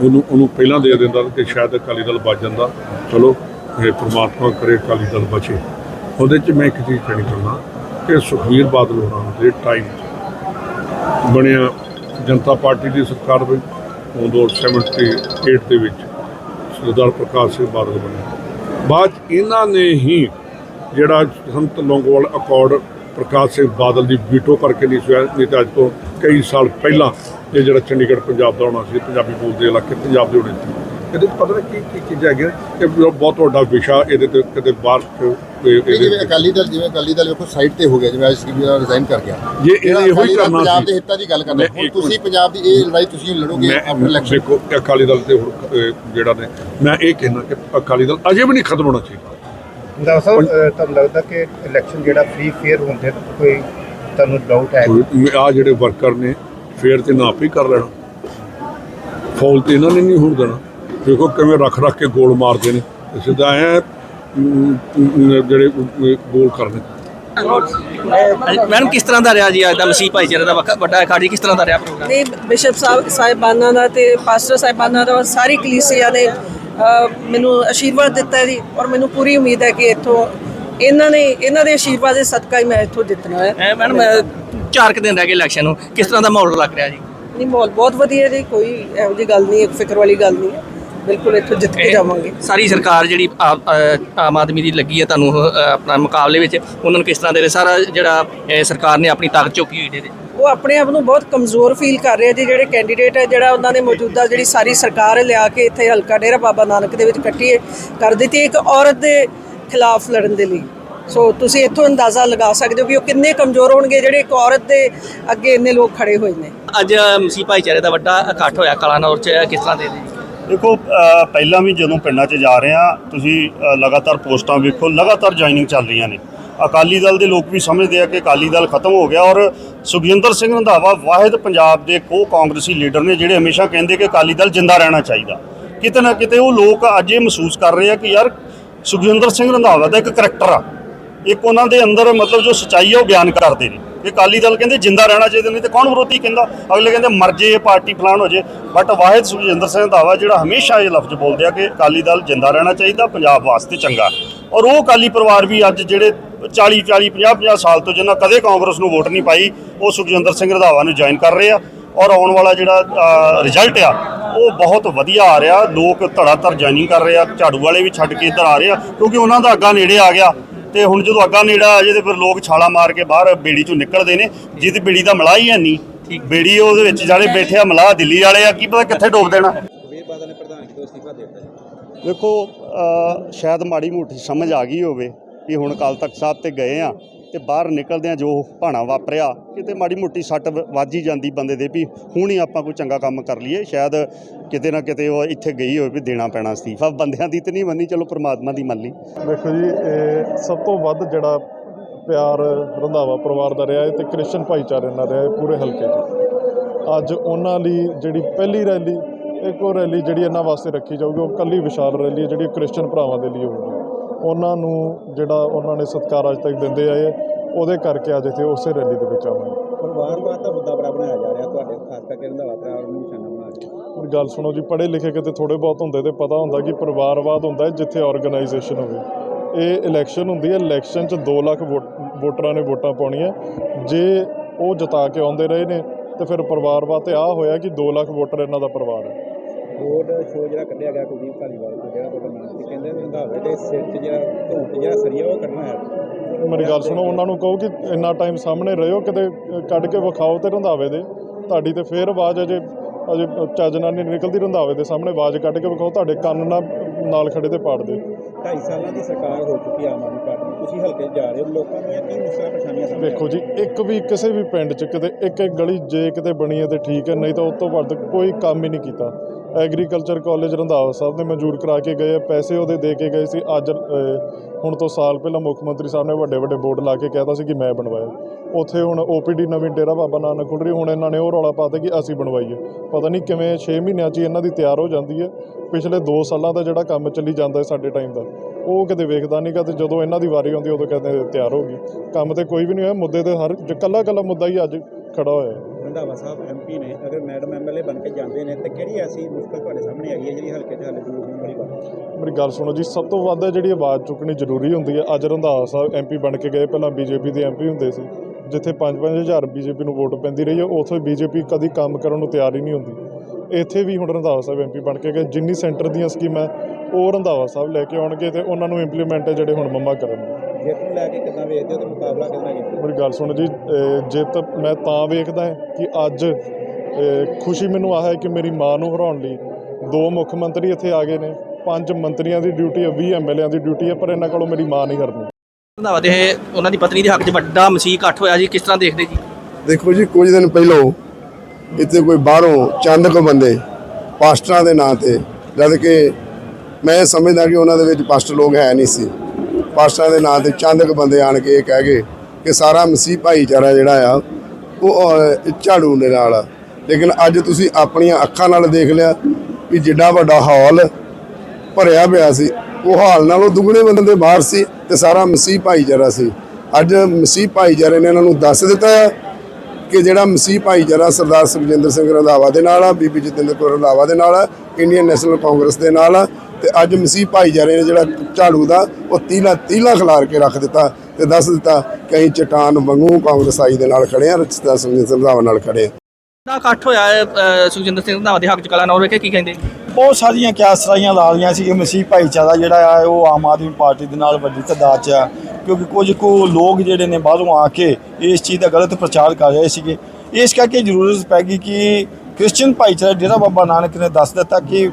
ਉਹਨੂੰ ਉਹਨੂੰ ਪਹਿਲਾਂ ਦੇ ਦਿੰਦਾ ਕਿ ਸ਼ਾਇਦ ਅਕਾਲੀ ਦਲ ਬਚ ਜਾਂਦਾ। ਚਲੋ, ਇਹ ਪ੍ਰਮਾਤਮਾ ਕਰੇ, ਅਕਾਲੀ ਦਲ ਬਚੇ। ਉਹਦੇ 'ਚ ਮੈਂ ਇੱਕ ਚੀਜ਼ ਕਹਿਣੀ ਚਾਹੁੰਦਾ ਕਿ ਸੁਖਵੀਰ ਬਾਦਲ ਹੋਰਾਂ ਦੇ ਟਾਈਮ ਬਣਿਆ ਜਨਤਾ ਪਾਰਟੀ ਦੀ ਸਰਕਾਰ ਵਿੱਚ ਉਦੋਂ 78 ਦੇ ਵਿੱਚ ਸਰਦਾਰ ਪ੍ਰਕਾਸ਼ ਸਿੰਘ ਬਾਦਲ ਬਣੇ। ਬਾਅਦ 'ਚ ਇਹਨਾਂ ਨੇ ਹੀ ਜਿਹੜਾ ਸੰਤ ਲੌਂਗੋਵਾਲ ਅਕੋਰਡ ਪ੍ਰਕਾਸ਼ ਸਿੰਘ ਬਾਦਲ ਦੀ ਵੀਟੋ ਕਰਕੇ ਨਹੀਂ ਸੋਇਆ ਨਹੀਂ ਤਾਂ ਅੱਜ ਤੋਂ ਕਈ ਸਾਲ ਪਹਿਲਾਂ ਇਹ ਜਿਹੜਾ ਚੰਡੀਗੜ੍ਹ ਪੰਜਾਬ ਦਾ ਹੋਣਾ ਸੀ ਪੰਜਾਬੀ ਬੋਲਦੇ ਇਲਾਕੇ ਪੰਜਾਬ ਦੇ ਹੋਣੇ ਸੀ। ਇਹਦੇ ਪਤਾ ਨਹੀਂ ਕੀ ਕੀ ਚੀਜ਼ਾਂ ਹੈਗੀਆਂ ਇਹ ਬਹੁਤ ਵੱਡਾ ਵਿਸ਼ਾ ਇਹਦੇ ਤੇ ਕਿਤੇ ਬਾਹਰ ਜਿਵੇਂ ਅਕਾਲੀ ਦਲ ਜਿਵੇਂ ਅਕਾਲੀ ਦਲ ਵੇਖੋ ਸਾਈਡ ਤੇ ਹੋ ਗਿਆ ਜਿਵੇਂ ਅੱਜ ਸੀਬੀ ਦਾ ਰਿਜ਼ਾਈਨ ਕਰ ਗਿਆ। ਜੇ ਇਹ ਇਹੋ ਹੀ ਕਰਨਾ ਪੰਜਾਬ ਦੇ ਸੀ ਹਿੱਤਾਂ ਦੀ ਗੱਲ ਕਰਨਾ ਹੁਣ ਤੁਸੀਂ। ਪੰਜਾਬ ਦੀ ਇਹ ਲੜਾਈ ਤੁਸੀਂ ਲੜੋਗੇ ਆਫਟਰ ਇਲੈਕਸ਼ਨ ਦੇਖੋ ਅਕਾਲੀ ਦਲ ਤੇ ਹੁਣ ਜਿਹੜਾ ਨੇ ਮੈਂ ਇਹ ਕਹਿਣਾ ਕਿ ਅਕਾਲੀ ਦਲ ਅਜੇ ਵੀ ਨਹੀਂ ਖਤਮ ਹੋਣਾ ਚਾਹੀਦਾ। ਦਾ ਸਾਹਿਬ ਤੁਹਾਨੂੰ ਲੱਗਦਾ ਕਿ ਇਲੈਕਸ਼ਨ ਜਿਹੜਾ ਫ੍ਰੀ ਫੇਅਰ ਹੁੰਦੇ ਤਾਂ ਕੋਈ ਤੁਹਾਨੂੰ ਡਾਊਟ ਹੈ? ਆ ਜਿਹੜੇ ਵਰਕਰ ਨੇ ਫੇਰ ਤੇ ਨਾ ਆਪ ਹੀ ਕਰ ਲੈਣਾ। ਫੌਲ ਤੇ ਇਹਨਾਂ ਨੇ ਨਹੀਂ ਹੋਣ ਦੇਣਾ। ਦੇਖੋ ਕਿਵੇਂ ਰੱਖ ਰੱਖ ਕੇ ਗੋਲ ਮਾਰਦੇ ਨੇ। ਸਿੱਧਾ ਐ ਜਿਹੜੇ ਗੋਲ ਕਰਨੇ। ਮੈਡਮ ਕਿਸ ਤਰ੍ਹਾਂ ਦਾ ਰਿਹਾ ਜੀ ਅੱਜ ਦਾ ਮਸੀਹ ਭਾਈਚਾਰੇ ਦਾ ਵੱਖ- ਵੱਡਾ ਅਖਾੜੀ ਕਿਸ ਤਰ੍ਹਾਂ ਦਾ ਰਿਹਾ ਪ੍ਰੋਗਰਾਮ ਨੇ ਬਿਸ਼ਪ ਸਾਹਿਬ ਸਾਹਿਬਾਨਾਂ ਦਾ ਤੇ ਪਾਸਟਰ ਸਾਹਿਬਾਨਾਂ ਦਾ ਸਾਰੀ ਕਲੀਸਿਆ ਅ, ਮੈਨੂੰ ਆਸ਼ੀਰਵਾਦ ਦਿੱਤਾ ਜੀ ਔਰ ਮੈਨੂੰ ਪੂਰੀ ਉਮੀਦ ਹੈ ਕਿ ਇੱਥੋਂ ਇਹਨਾਂ ਨੇ ਇਹਨਾਂ ਦੇ ਆਸ਼ੀਰਵਾਦ ਦੇ ਸਦਕਾ ਹੀ ਮੈਂ ਇੱਥੋਂ ਜਿੱਤਣਾ ਹੈ। ਐ ਮੈਡਮ ਚਾਰ ਕੁ ਦਿਨ ਰਹਿ ਗਏ ਇਲੈਕਸ਼ਨ ਨੂੰ। ਕਿਸ ਤਰ੍ਹਾਂ ਦਾ ਮਾਹੌਲ ਲੱਗ ਰਿਹਾ ਜੀ? ਨਹੀਂ ਮਾਹੌਲ ਬਹੁਤ ਵਧੀਆ ਜੀ ਕੋਈ ਇਹੋ ਜਿਹੀ ਗੱਲ ਨਹੀਂ ਇੱਕ ਫਿਕਰ ਵਾਲੀ ਗੱਲ ਨਹੀਂ ਹੈ। ਬਿਲਕੁਲ ਇੱਥੋਂ ਜਿੱਤ ਕੇ ਜਾਵਾਂਗੇ। ਸਾਰੀ ਸਰਕਾਰ ਜਿਹੜੀ ਆਮ ਆਦਮੀ ਦੀ ਲੱਗੀ ਹੈ ਤੁਹਾਨੂੰ ਆਪਣਾ ਮੁਕਾਬਲੇ ਵਿੱਚ ਉਹਨਾਂ ਨੂੰ ਕਿਸ ਤਰ੍ਹਾਂ ਦੇ ਸਾਰਾ ਜਿਹੜਾ ਸਰਕਾਰ ਨੇ ਆਪਣੀ ਤਾਕਤ ਚੁੱਕੀ ਹੋਈ ਇਹਦੇ ਉਹ ਆਪਣੇ ਆਪ ਨੂੰ ਬਹੁਤ ਕਮਜ਼ੋਰ ਫੀਲ ਕਰ ਰਹੇ ਜੀ ਜਿਹੜੇ ਕੈਂਡੀਡੇਟ ਹੈ ਜਿਹੜਾ ਉਹਨਾਂ ਨੇ ਮੌਜੂਦਾ ਜਿਹੜੀ ਸਾਰੀ ਸਰਕਾਰ ਲਿਆ ਕੇ ਇੱਥੇ ਹਲਕਾ ਡੇਰਾ ਬਾਬਾ ਨਾਨਕ ਦੇ ਵਿੱਚ ਇਕੱਠੀ ਕਰ ਦਿੱਤੀ ਇੱਕ ਔਰਤ ਦੇ ਖਿਲਾਫ ਲੜਨ ਦੇ ਲਈ। ਸੋ ਤੁਸੀਂ ਇੱਥੋਂ ਅੰਦਾਜ਼ਾ ਲਗਾ ਸਕਦੇ ਹੋ ਕਿ ਉਹ ਕਿੰਨੇ ਕਮਜ਼ੋਰ ਹੋਣਗੇ ਜਿਹੜੇ ਇੱਕ ਔਰਤ ਦੇ ਅੱਗੇ ਇੰਨੇ ਲੋਕ ਖੜੇ ਹੋਏ ਨੇ? ਅੱਜ ਮਸੀਹ ਭਾਈਚਾਰੇ ਦਾ ਵੱਡਾ ਇਕੱਠ ਹੋਇਆ ਕਲਾਨੌਰ ਚ ਕਿਸ ਤਰ੍ਹਾਂ ਦੇ ਦੇਖੋ ਪਹਿਲਾਂ ਵੀ ਜਦੋਂ ਪਿੰਡਾਂ 'ਚ ਜਾ ਰਹੇ ਆ ਤੁਸੀਂ ਲਗਾਤਾਰ ਪੋਸਟਾਂ ਵੇਖੋ ਲਗਾਤਾਰ ਜੁਆਇਨਿੰਗ ਚੱਲ ਰਹੀਆਂ ਨੇ। ਅਕਾਲੀ ਦਲ ਦੇ ਲੋਕ ਵੀ ਸਮਝਦੇ ਆ ਕਿ ਅਕਾਲੀ ਦਲ ਖਤਮ ਹੋ ਗਿਆ ਔਰ ਸੁਖਜਿੰਦਰ ਸਿੰਘ ਰੰਧਾਵਾ ਵਾਹਿਦ ਪੰਜਾਬ ਦੇ ਕੋ ਕਾਂਗਰਸੀ ਲੀਡਰ ਨੇ ਜਿਹੜੇ ਹਮੇਸ਼ਾ ਕਹਿੰਦੇ ਕਿ ਅਕਾਲੀ ਦਲ ਜਿੰਦਾ ਰਹਿਣਾ ਚਾਹੀਦਾ। ਕਿਤੇ ਨਾ ਕਿਤੇ ਉਹ ਲੋਕ ਅੱਜ ਇਹ ਮਹਿਸੂਸ ਕਰ ਰਹੇ ਆ ਕਿ ਯਾਰ ਸੁਖਜਿੰਦਰ ਸਿੰਘ ਰੰਧਾਵਾ ਦਾ ਇੱਕ ਕਰੈਕਟਰ ਆ। ਇੱਕ ਉਹਨਾਂ ਦੇ ਅੰਦਰ ਮਤਲਬ ਜੋ ਸਚਾਈ ਆ ਉਹ ਬਿਆਨ ਕਰਦੇ ਨੇ। ਕਿ ਅਕਾਲੀ ਦਲ ਕਹਿੰਦੇ ਜਿੰਦਾ ਰਹਿਣਾ ਚਾਹੀਦਾ, ਨਹੀਂ ਤੇ ਕੌਣ ਵਿਰੋਧੀ ਕਹਿੰਦਾ? ਅਗਲੇ ਕਹਿੰਦੇ ਮਰ ਜੇ, ਇਹ ਪਾਰਟੀ ਫਲਾਣ ਹੋ ਜੇ। ਬਟ ਵਾਹਿਦ ਸੁਖਜਿੰਦਰ ਸਿੰਘ ਰੰਧਾਵਾ ਜਿਹੜਾ ਹਮੇਸ਼ਾ ਇਹ ਲਫ਼ਜ਼ ਬੋਲਦੇ ਆ ਕਿ ਅਕਾਲੀ ਦਲ ਜਿੰਦਾ ਰਹਿਣਾ ਚਾਹੀਦਾ, ਪੰਜਾਬ ਵਾਸਤੇ ਚੰਗਾ। ਔਰ ਉਹ ਅਕਾਲੀ ਪਰਿਵਾਰ ਵੀ ਅੱਜ ਜਿਹੜੇ 40 40 50 50 ਸਾਲ ਤੋਂ ਜਿਨ੍ਹਾਂ ਕਦੇ ਕਾਂਗਰਸ ਨੂੰ ਵੋਟ ਨਹੀਂ ਪਾਈ, ਉਹ ਸੁਖਜਿੰਦਰ ਸਿੰਘ ਰੰਧਾਵਾ ਨੂੰ ਜੁਆਇਨ ਕਰ ਰਹੇ ਆ। ਔਰ ਆਉਣ ਵਾਲਾ ਜਿਹੜਾ ਰਿਜ਼ਲਟ ਆ, ਉਹ ਬਹੁਤ ਵਧੀਆ ਆ ਰਿਹਾ। ਲੋਕ ਧੜਾ ਧੜ ਜੁਆਇਨਿੰਗ ਕਰ ਰਹੇ ਆ, ਝਾੜੂ ਵਾਲੇ ਵੀ ਛੱਡ ਕੇ ਇੱਧਰ ਆ ਰਹੇ ਆ, ਕਿਉਂਕਿ ਉਹਨਾਂ ਦਾ ਅੱਗਾ ਨੇੜੇ ਆ ਗਿਆ। ਤੇ ਹੁਣ ਜਦੋਂ ਅੱਗਾ ਨੇੜੇ ਆ ਜੇ ਤੇ ਫਿਰ ਲੋਕ ਛਾਲਾ ਮਾਰ ਕੇ ਬਾਹਰ ਬੇੜੀ ਚੋਂ ਨਿਕਲਦੇ ਨੇ। ਜਿਹਦੀ ਬੇੜੀ ਦਾ ਮਲਾਹ ਹੀ ਹੈ ਨਹੀਂ। ਬੇੜੀ ਉਹਦੇ ਵਿੱਚ ਜਿਹੜੇ ਬੈਠੇ ਆ ਮਲਾਹ ਦਿੱਲੀ ਵਾਲੇ ਆ ਕੀ ਪਤਾ ਕਿੱਥੇ ਡੋਬ ਦੇਣਾ। ਦੇਖੋ ਅ, ਸ਼ਾਇਦ ਮਾੜੀ ਮੋਟੀ ਸਮਝ ਆ ਗਈ ਹੋਵੇ ਕਿ ਹੁਣ ਕੱਲ ਤੱਕ ਸਾਹਿਬ ਤੇ ਗਏ ਆ। ਤੇ ਬਾਹਰ ਨਿਕਲਦਿਆਂ ਜੋ ਭਾਣਾ ਵਾਪਰਿਆ, ਕਿਤੇ ਮਾੜੀ ਮੋਟੀ ਸੱਟ ਵ- ਜਾਂਦੀ ਬੰਦੇ ਦੇ ਵੀ ਹੁਣ ਹੀ ਆਪਾਂ ਕੋਈ ਚੰਗਾ ਕੰਮ ਕਰ ਲਈਏ, ਸ਼ਾਇਦ ਕਿਤੇ ਨਾ ਕਿਤੇ ਉਹ ਇੱਥੇ ਗਈ ਹੋਵੇ ਵੀ ਦੇਣਾ ਪੈਣਾ ਅਸਤੀਫਾ। ਬੰਦਿਆਂ ਦੀ ਤੇ ਨਹੀਂ ਮੰਨੀ, ਚਲੋ ਪ੍ਰਮਾਤਮਾ ਦੀ ਮੰਨ ਲਈ। ਦੇਖੋ ਜੀ, ਇਹ ਸਭ ਤੋਂ ਵੱਧ ਜਿਹੜਾ ਪਿਆਰ ਰੰਧਾਵਾ ਪਰਿਵਾਰ ਦਾ ਰਿਹਾ ਹੈ ਤੇ ਕ੍ਰਿਸਚਨ ਭਾਈਚਾਰੇ ਨਾਲ ਰਿਹਾ ਹੈ ਪੂਰੇ ਹਲਕੇ 'ਚ। ਅੱਜ ਉਹਨਾਂ ਲਈ ਜਿਹੜੀ ਪਹਿਲੀ ਰੈਲੀ, ਇੱਕ ਉਹ ਰੈਲੀ ਜਿਹੜੀ ਇਹਨਾਂ ਵਾਸਤੇ ਰੱਖੀ ਜਾਊਗੀ, ਉਹ ਕੱਲੀ ਵਿਸ਼ਾਲ ਰੈਲੀ ਹੈ, ਜਿਹੜੀ ਕ੍ਰਿਸਚਨ ਭਰਾਵਾਂ ਦੇ ਲਈ ਹੋਊਗੀ। ਉਹਨਾਂ ਨੂੰ ਜਿਹੜਾ ਉਹਨਾਂ ਨੇ ਸਤਿਕਾਰ ਅੱਜ ਤੱਕ ਦਿੰਦੇ ਆਏ ਉਹਦੇ ਕਰਕੇ ਅੱਜ ਇੱਥੇ ਉਸੇ ਰੈਲੀ ਦੇ ਵਿੱਚ ਆਵਾਂਗੇ। ਪਰਿਵਾਰਵਾਦ ਦਾ ਮੁੱਦਾ ਬੜਾ ਬਣਾਇਆ ਜਾ ਰਿਹਾ ਤੁਹਾਡੇ ਖਾਸ ਕਰਕੇ ਰੰਧਾਵਾ ਪਰਿਵਾਰ ਨੂੰ ਨਿਸ਼ਾਨਾ ਬਣਾ ਕੇ। ਮੇਰੀ ਗੱਲ ਸੁਣੋ ਜੀ ਪੜ੍ਹੇ ਲਿਖੇ ਕਿਤੇ ਥੋੜੇ ਬਹੁਤ ਹੁੰਦੇ ਤੇ ਪਤਾ ਹੁੰਦਾ ਕਿ ਪਰਿਵਾਰਵਾਦ ਹੁੰਦਾ ਜਿੱਥੇ ਆਰਗੇਨਾਈਜੇਸ਼ਨ ਹੋਵੇ। ਇਹ ਇਲੈਕਸ਼ਨ ਹੁੰਦੀ ਹੈ ਇਲੈਕਸ਼ਨ 'ਚ 2 ਲੱਖ ਵੋਟ- ਵੋਟਰਾਂ ਨੇ ਵੋਟਾਂ ਪਾਉਣੀਆਂ। ਜੇ ਉਹ ਜਿਤਾ ਕੇ ਆਉਂਦੇ ਰਹੇ ਨੇ ਤੇ ਫਿਰ ਪਰਿਵਾਰਵਾਦ ਤੇ ਆ ਹੋਇਆ ਕਿ 2 ਲੱਖ ਵੋਟਰ ਇਹਨਾਂ ਦਾ ਪਰਿਵਾਰ ਹੈ। ਰੋਡ ਸ਼ੋਅ ਜਿਹੜਾ ਕੱਢਿਆ ਗਿਆ ਕੁਲਦੀਪ ਧਾਲੀਵਾਲ ਤੋਂ ਜਿਹੜਾ ਤੁਹਾਡਾ ਨਾਮ ਸੀ ਕਹਿੰਦੇ ਰੰਧਾਵੇ ਦੇ ਸਿਰ 'ਚ ਜਿਹੜਾ ਧੌਣ ਜਿਹੜਾ ਸਰੀਆ ਉਹ ਕੱਢਣਾ ਹੈ। ਮੇਰੀ ਗੱਲ ਸੁਣੋ ਉਹਨਾਂ ਨੂੰ ਕਹੋ ਕਿ ਇੰਨਾ ਟਾਈਮ ਸਾਹਮਣੇ ਰਹਿਓ ਕਿਤੇ ਕੱਢ ਕੇ ਵਿਖਾਓ ਤੇ ਰੰਧਾਵੇ ਦੇ। ਤੁਹਾਡੀ ਤੇ ਫੇਰ ਆਵਾਜ਼ ਅਜੇ ਅਜੇ ਚੱਜ ਨਾਲ ਨਹੀਂ ਨਿਕਲਦੀ ਰੰਧਾਵੇ ਦੇ ਸਾਹਮਣੇ ਆਵਾਜ਼ ਕੱਢ ਕੇ ਵਿਖਾਓ ਤੁਹਾਡੇ ਕੰਨ ਨਾਲ ਨਾਲ ਖੜੇ ਤੇ ਪਾੜ ਦੇ 2.5 ਸਾਲਾਂ ਦੀ ਸਰਕਾਰ ਹੋ ਚੁੱਕੀ ਆਮ ਆਦਮੀ ਪਾਰਟੀ ਦੀ। ਤੁਸੀਂ ਹਲਕੇ ਜਾ ਰਹੇ ਹੋ ਲੋਕਾਂ ਨੂੰ ਕੀ ਮੁਸ਼ਕਲਾਂ ਪਰੇਸ਼ਾਨੀਆਂ ਸਾਹਮਣੇ ਦੇਖੋ ਜੀ ਇੱਕ ਵੀ ਕਿਸੇ ਵੀ ਪਿੰਡ 'ਚ ਕਿਤੇ ਇੱਕ ਇੱਕ ਗਲੀ ਜੇ ਕਿਤੇ ਬਣੀ ਹੈ ਤੇ ਠੀਕ ਹੈ ਨਹੀਂ ਤਾਂ ਉਸ ਤੋਂ ਵੱਧ ਕੋਈ ਕੰਮ ਹੀ ਨਹੀਂ ਕੀਤਾ। ਐਗਰੀਕਲਚਰ ਕਾਲਜ ਰੰਧਾਵਾ ਸਾਹਿਬ ਨੇ ਮਨਜ਼ੂਰ ਕਰਾ ਕੇ ਗਏ ਪੈਸੇ ਉਹਦੇ ਦੇ ਕੇ ਗਏ ਸੀ। ਅੱਜ ਹੁਣ ਤੋਂ ਸਾਲ ਪਹਿਲਾਂ ਮੁੱਖ ਮੰਤਰੀ ਸਾਹਿਬ ਨੇ ਵੱਡੇ ਵੱਡੇ ਬੋਰਡ ਲਾ ਕੇ ਕਹਿਤਾ ਸੀ ਕਿ ਮੈਂ ਬਣਵਾਇਆ। ਉੱਥੇ ਹੁਣ ਓਪੀਡੀ ਨਵੀਂ ਡੇਰਾ ਬਾਬਾ ਨਾਨਕ ਖੁੱਲ ਰਹੀ। ਹੁਣ ਇਹਨਾਂ ਨੇ ਉਹ ਰੌਲਾ ਪਾਤਾ ਕਿ ਅਸੀਂ ਬਣਵਾਈਏ। ਪਤਾ ਨਹੀਂ ਕਿਵੇਂ 6 ਮਹੀਨਿਆਂ 'ਚ ਹੀ ਇਹਨਾਂ ਦੀ ਤਿਆਰ ਹੋ ਜਾਂਦੀ ਹੈ। ਪਿਛਲੇ 2 ਸਾਲਾਂ ਦਾ ਜਿਹੜਾ ਕੰਮ ਚੱਲੀ ਜਾਂਦਾ ਹੈ ਸਾਡੇ ਟਾਈਮ ਦਾ, ਉਹ ਕਿਤੇ ਵੇਖਦਾ ਨਹੀਂਗਾ ਤੇ ਜਦੋਂ ਇਹਨਾਂ ਦੀ ਵਾਰੀ ਆਉਂਦੀ ਉਦੋਂ ਕਹਿੰਦੇ ਤਿਆਰ ਹੋ ਗਈ। ਕੰਮ ਤੇ ਕੋਈ ਵੀ ਨਹੀਂ ਹੋਇਆ। ਮੁੱਦੇ ਤੇ ਹਰ ਕੱਲਾ ਕੱਲਾ ਮੁੱਦਾ ਹੀ ਅੱਜ ਖੜਾ ਹੋਇਆ ਰੰਧਾਵਾ ਸਾਹਿਬ ਐਮਪੀ ਨੇ, ਅਗਰ ਮੈਡਮ ਐਮਐਲਏ ਬਣ ਕੇ ਜਾਂਦੇ ਨੇ, ਤਾਂ ਕਿਹੜੀ ਐਸੀ ਮੁਸ਼ਕਲ ਤੁਹਾਡੇ ਸਾਹਮਣੇ ਆਈ ਹੈ ਜਿਹੜੀ ਹਲਕੇ 'ਚ ਹਾਲੇ ਦੂਰ ਹੋਣ ਵਾਲੀ ਗੱਲ ਮੇਰੀ ਗੱਲ ਸੁਣੋ ਜੀ, ਸਭ ਤੋਂ ਵੱਧ ਜਿਹੜੀ ਆਵਾਜ਼ ਚੁੱਕਣੀ ਜ਼ਰੂਰੀ ਹੁੰਦੀ ਹੈ। ਅੱਜ ਰੰਧਾਵਾ ਸਾਹਿਬ ਐਮਪੀ ਬਣ ਕੇ ਗਏ, ਪਹਿਲਾਂ ਬੀਜੇਪੀ ਦੇ ਐਮਪੀ ਹੁੰਦੇ ਸੀ। ਜਿੱਥੇ 5-5000 ਬੀਜੇਪੀ ਨੂੰ ਵੋਟ ਪੈਂਦੀ ਰਹੀ ਹੈ, ਉੱਥੇ ਬੀਜੇਪੀ ਕਦੀ ਕੰਮ ਕਰਨ ਨੂੰ ਤਿਆਰ ਹੀ ਨਹੀਂ ਹੁੰਦੀ। ਇੱਥੇ ਵੀ ਹੁਣ ਰੰਧਾਵਾ ਸਾਹਿਬ ਐਮਪੀ ਬਣ ਕੇ ਗਏ। ਜਿੰਨੀ ਸੈਂਟਰ ਦੀਆਂ ਸਕੀਮਾਂ, ਉਹ ਰੰਧਾਵਾ ਸਾਹਿਬ ਲੈ ਕੇ ਆਉਣਗੇ ਤੇ ਉਹਨਾਂ ਨੂੰ ਇੰਪਲੀਮੈਂਟ ਜਿਹੜੇ ਹੁਣ ਮੰਮਾ ਕਰਨਗੇ। ਜਿੱਤ ਨੂੰ ਲੈ ਕੇ ਕਿੱਦਾਂ ਵੇਖਦੇ ਹੋ ਤੇ ਮੁਕਾਬਲਾ ਕਿੱਦਾਂ ਕੀਤਾ? ਮੇਰੀ ਗੱਲ ਸੁਣੋ ਜੀ ਅਹ ਜਿੱਤ ਮੈਂ ਤਾਂ ਵੇਖਦਾ ਹਾਂ ਕਿ ਅੱਜ ਅਹ ਖੁਸ਼ੀ ਮੈਨੂੰ ਆ ਹੈ ਕਿ ਮੇਰੀ ਮਾਂ ਨੂੰ ਹਰਾਉਣ ਲਈ ਦੋ ਮੁੱਖ ਮੰਤਰੀ ਇੱਥੇ ਆ ਗਏ ਨੇ ਪੰਜ ਮੰਤਰੀਆਂ ਦੀ ਡਿਊਟੀ ਹੈ 20 ਐਮਐਲਏਆਂ ਦੀ ਡਿਊਟੀ ਹੈ ਪਰ ਇਹਨਾਂ ਕੋਲੋਂ ਮੇਰੀ ਮਾਂ ਨਹੀਂ ਕਰਨੀ ਰੰਧਾਵਾ ਦੇ ਉਹਨਾਂ ਦੀ ਪਤਨੀ ਦੇ ਹੱਕ 'ਚ ਵੱਡਾ ਮਸੀਹ ਇਕੱਠ ਹੋਇਆ ਜੀ ਕਿਸ ਤਰ੍ਹਾਂ ਦੇਖਦੇ ਜੀ? ਦੇਖੋ ਜੀ ਕੁਝ ਦਿਨ ਪਹਿਲਾਂ ਇੱਥੇ ਕੋਈ ਬਾਹਰੋਂ ਚੰਦ ਕੁ ਬੰਦੇ ਪਾਸਟਰਾਂ ਦੇ ਨਾਂ ਤੇ ਜਦ ਕਿ ਮੈਂ ਸਮਝਦਾ ਕਿ ਉਹਨਾਂ ਦੇ ਵਿੱਚ ਪਾਸਟਰ ਲੋਕ ਹੈ ਨਹੀਂ ਸੀ। ਪਾਸਟਰਾਂ ਦੇ ਨਾਂ ਤੇ ਚੰਦ ਕੁ ਬੰਦੇ ਆਣ ਕੇ ਇਹ ਕਹਿ ਗਏ ਕਿ ਸਾਰਾ ਮਸੀਹ ਭਾਈਚਾਰਾ ਜਿਹੜਾ ਆ, ਉਹ ਝਾੜੂ ਦੇ ਨਾਲ ਆ। ਲੇਕਿਨ ਅੱਜ ਤੁਸੀਂ ਆਪਣੀਆਂ ਅੱਖਾਂ ਨਾਲ ਦੇਖ ਲਿਆ ਵੀ ਜਿੱਡਾ ਵੱਡਾ ਹਾਲ ਭਰਿਆ ਪਿਆ ਸੀ। ਉਹ ਹਾਲ ਨਾਲੋਂ ਦੁੱਗਣੇ ਬੰਦੇ ਦੇ ਬਾਹਰ ਸੀ ਤੇ ਸਾਰਾ ਮਸੀਹ ਭਾਈਚਾਰਾ ਸੀ। ਅੱਜ ਮਸੀਹ ਭਾਈਚਾਰੇ ਨੇ ਇਹਨਾਂ ਨੂੰ ਦੱਸ ਦਿੱਤਾ ਆ ਕਿ ਜਿਹੜਾ ਮਸੀਹ ਭਾਈਚਾਰਾ ਸਰਦਾਰ ਸੁਖਜਿੰਦਰ ਸਿੰਘ ਰੰਧਾਵਾ ਦੇ ਨਾਲ ਆ, ਬੀਬੀ ਜਤਿੰਦਰ ਕੌਰ ਰੰਧਾਵਾ ਦੇ ਨਾਲ ਆ, ਇੰਡੀਅਨ ਨੈਸ਼ਨਲ ਕਾਂਗਰਸ ਦੇ ਨਾਲ ਆ ਤੇ ਅੱਜ ਮਸੀਹ ਭਾਈਚਾਰੇ ਨੇ ਜਿਹੜਾ ਝਾੜੂ ਦਾ ਉਹ ਤੀਲਾ ਤੀਲਾ ਖਿਲਾਰ ਕੇ ਰੱਖ ਦਿੱਤਾ ਤੇ ਦੱਸ ਦਿੱਤਾ ਕਿ ਅਸੀਂ ਚਟਾਨ ਵਾਂਗੂ ਕਾਂਗਰਸਾਈ ਦੇ ਨਾਲ ਖੜੇ ਆ ਸੁਖਜਿੰਦਰ ਸਿੰਘ ਰੰਧਾਵਾ ਨਾਲ ਖੜੇ ਆ ਦਾ ਇਕੱਠ ਹੋਇਆ ਹੈ ਸੁਖਜਿੰਦਰ ਸਿੰਘ ਰੰਧਾਵਾ ਦੇ ਹੱਕ 'ਚ ਕਲਾ ਨੌਰ ਵੇਖੇ ਕੀ ਕਹਿੰਦੇ? ਬਹੁਤ ਸਾਰੀਆਂ ਕਿਆਸਰਾਈਆਂ ਲਾ ਲਈਆਂ ਸੀ ਕਿ ਮਸੀਹ ਭਾਈਚਾਰਾ ਜਿਹੜਾ ਆ ਉਹ ਆਮ ਆਦਮੀ ਪਾਰਟੀ ਦੇ ਨਾਲ ਵੱਡੀ ਤਾਦਾਦ 'ਚ ਆ। ਕਿਉਂਕਿ ਕੁਝ ਕੁ ਲੋਕ ਜਿਹੜੇ ਨੇ ਬਾਹਰੋਂ ਆ ਕੇ ਇਸ ਚੀਜ਼ ਦਾ ਗਲਤ ਪ੍ਰਚਾਰ ਕਰ ਰਹੇ ਸੀਗੇ। ਇਸ ਕਰਕੇ ਜ਼ਰੂਰਤ ਪੈ ਗਈ ਕਿ ਕ੍ਰਿਸਚੀਅਨ ਭਾਈਚਾਰਾ ਡੇਰਾ ਬਾਬਾ ਨਾਨਕ ਨੇ ਦੱਸ ਦਿੱਤਾ ਕਿ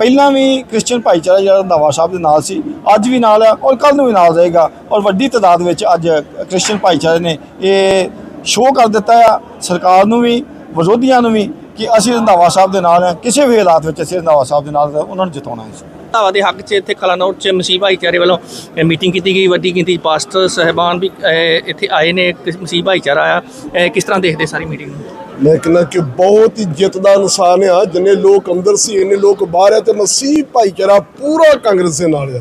ਪਹਿਲਾਂ ਵੀ ਕ੍ਰਿਸਚੀਅਨ ਭਾਈਚਾਰਾ ਜਿਹੜਾ ਰੰਧਾਵਾ ਸਾਹਿਬ ਦੇ ਨਾਲ ਸੀ, ਅੱਜ ਵੀ ਨਾਲ ਆ ਔਰ ਕੱਲ ਨੂੰ ਵੀ ਨਾਲ ਰਹੇਗਾ ਔਰ ਵੱਡੀ ਤਾਦਾਦ ਵਿੱਚ ਅੱਜ ਕ੍ਰਿਸਚੀਅਨ ਭਾਈਚਾਰੇ ਨੇ ਇਹ ਸ਼ੋਅ ਕਰ ਦਿੱਤਾ ਆ, ਸਰਕਾਰ ਨੂੰ ਵੀ, ਵਿਰੋਧੀਆਂ ਨੂੰ ਵੀ ਕਿ ਅਸੀਂ ਰੰਧਾਵਾ ਸਾਹਿਬ ਦੇ ਨਾਲ ਹਾਂ ਕਿਸੇ ਵੀ ਹਾਲਾਤ ਵਿੱਚ ਅਸੀਂ ਰੰਧਾਵਾ ਸਾਹਿਬ ਦੇ ਨਾਲ ਉਹਨਾਂ ਨੂੰ ਜਿਤਾਉਣਾ ਹੈ। ਰੰਧਾਵਾ ਦੇ ਹੱਕ 'ਚ ਇੱਥੇ ਕਲਾ 'ਚ ਮਸੀਹ ਭਾਈਚਾਰੇ ਵੱਲੋਂ ਮੀਟਿੰਗ ਕੀਤੀ ਗਈ, ਵੱਡੀ ਗਿਣਤੀ ਪਾਸਟਰ ਸਹਿਬਾਨ ਵੀ ਇੱਥੇ ਆਏ ਨੇ ਮਸੀਹ ਭਾਈਚਾਰਾ ਆਇਆ ਕਿਸ ਤਰ੍ਹਾਂ ਦੇਖਦੇ ਸਾਰੀ ਮੀਟਿੰਗ ਨੂੰ? ਮੈਂ ਕਹਿੰਦਾ ਕਿ ਬਹੁਤ ਹੀ ਜਿੱਤ ਦਾ ਇਨਸਾਨ ਆ ਜਿੰਨੇ ਲੋਕ ਅੰਦਰ ਸੀ ਇੰਨੇ ਲੋਕ ਬਾਹਰ ਆ ਤੇ ਮਸੀਹ ਭਾਈਚਾਰਾ ਪੂਰਾ ਕਾਂਗਰਸ ਦੇ ਨਾਲ ਆ।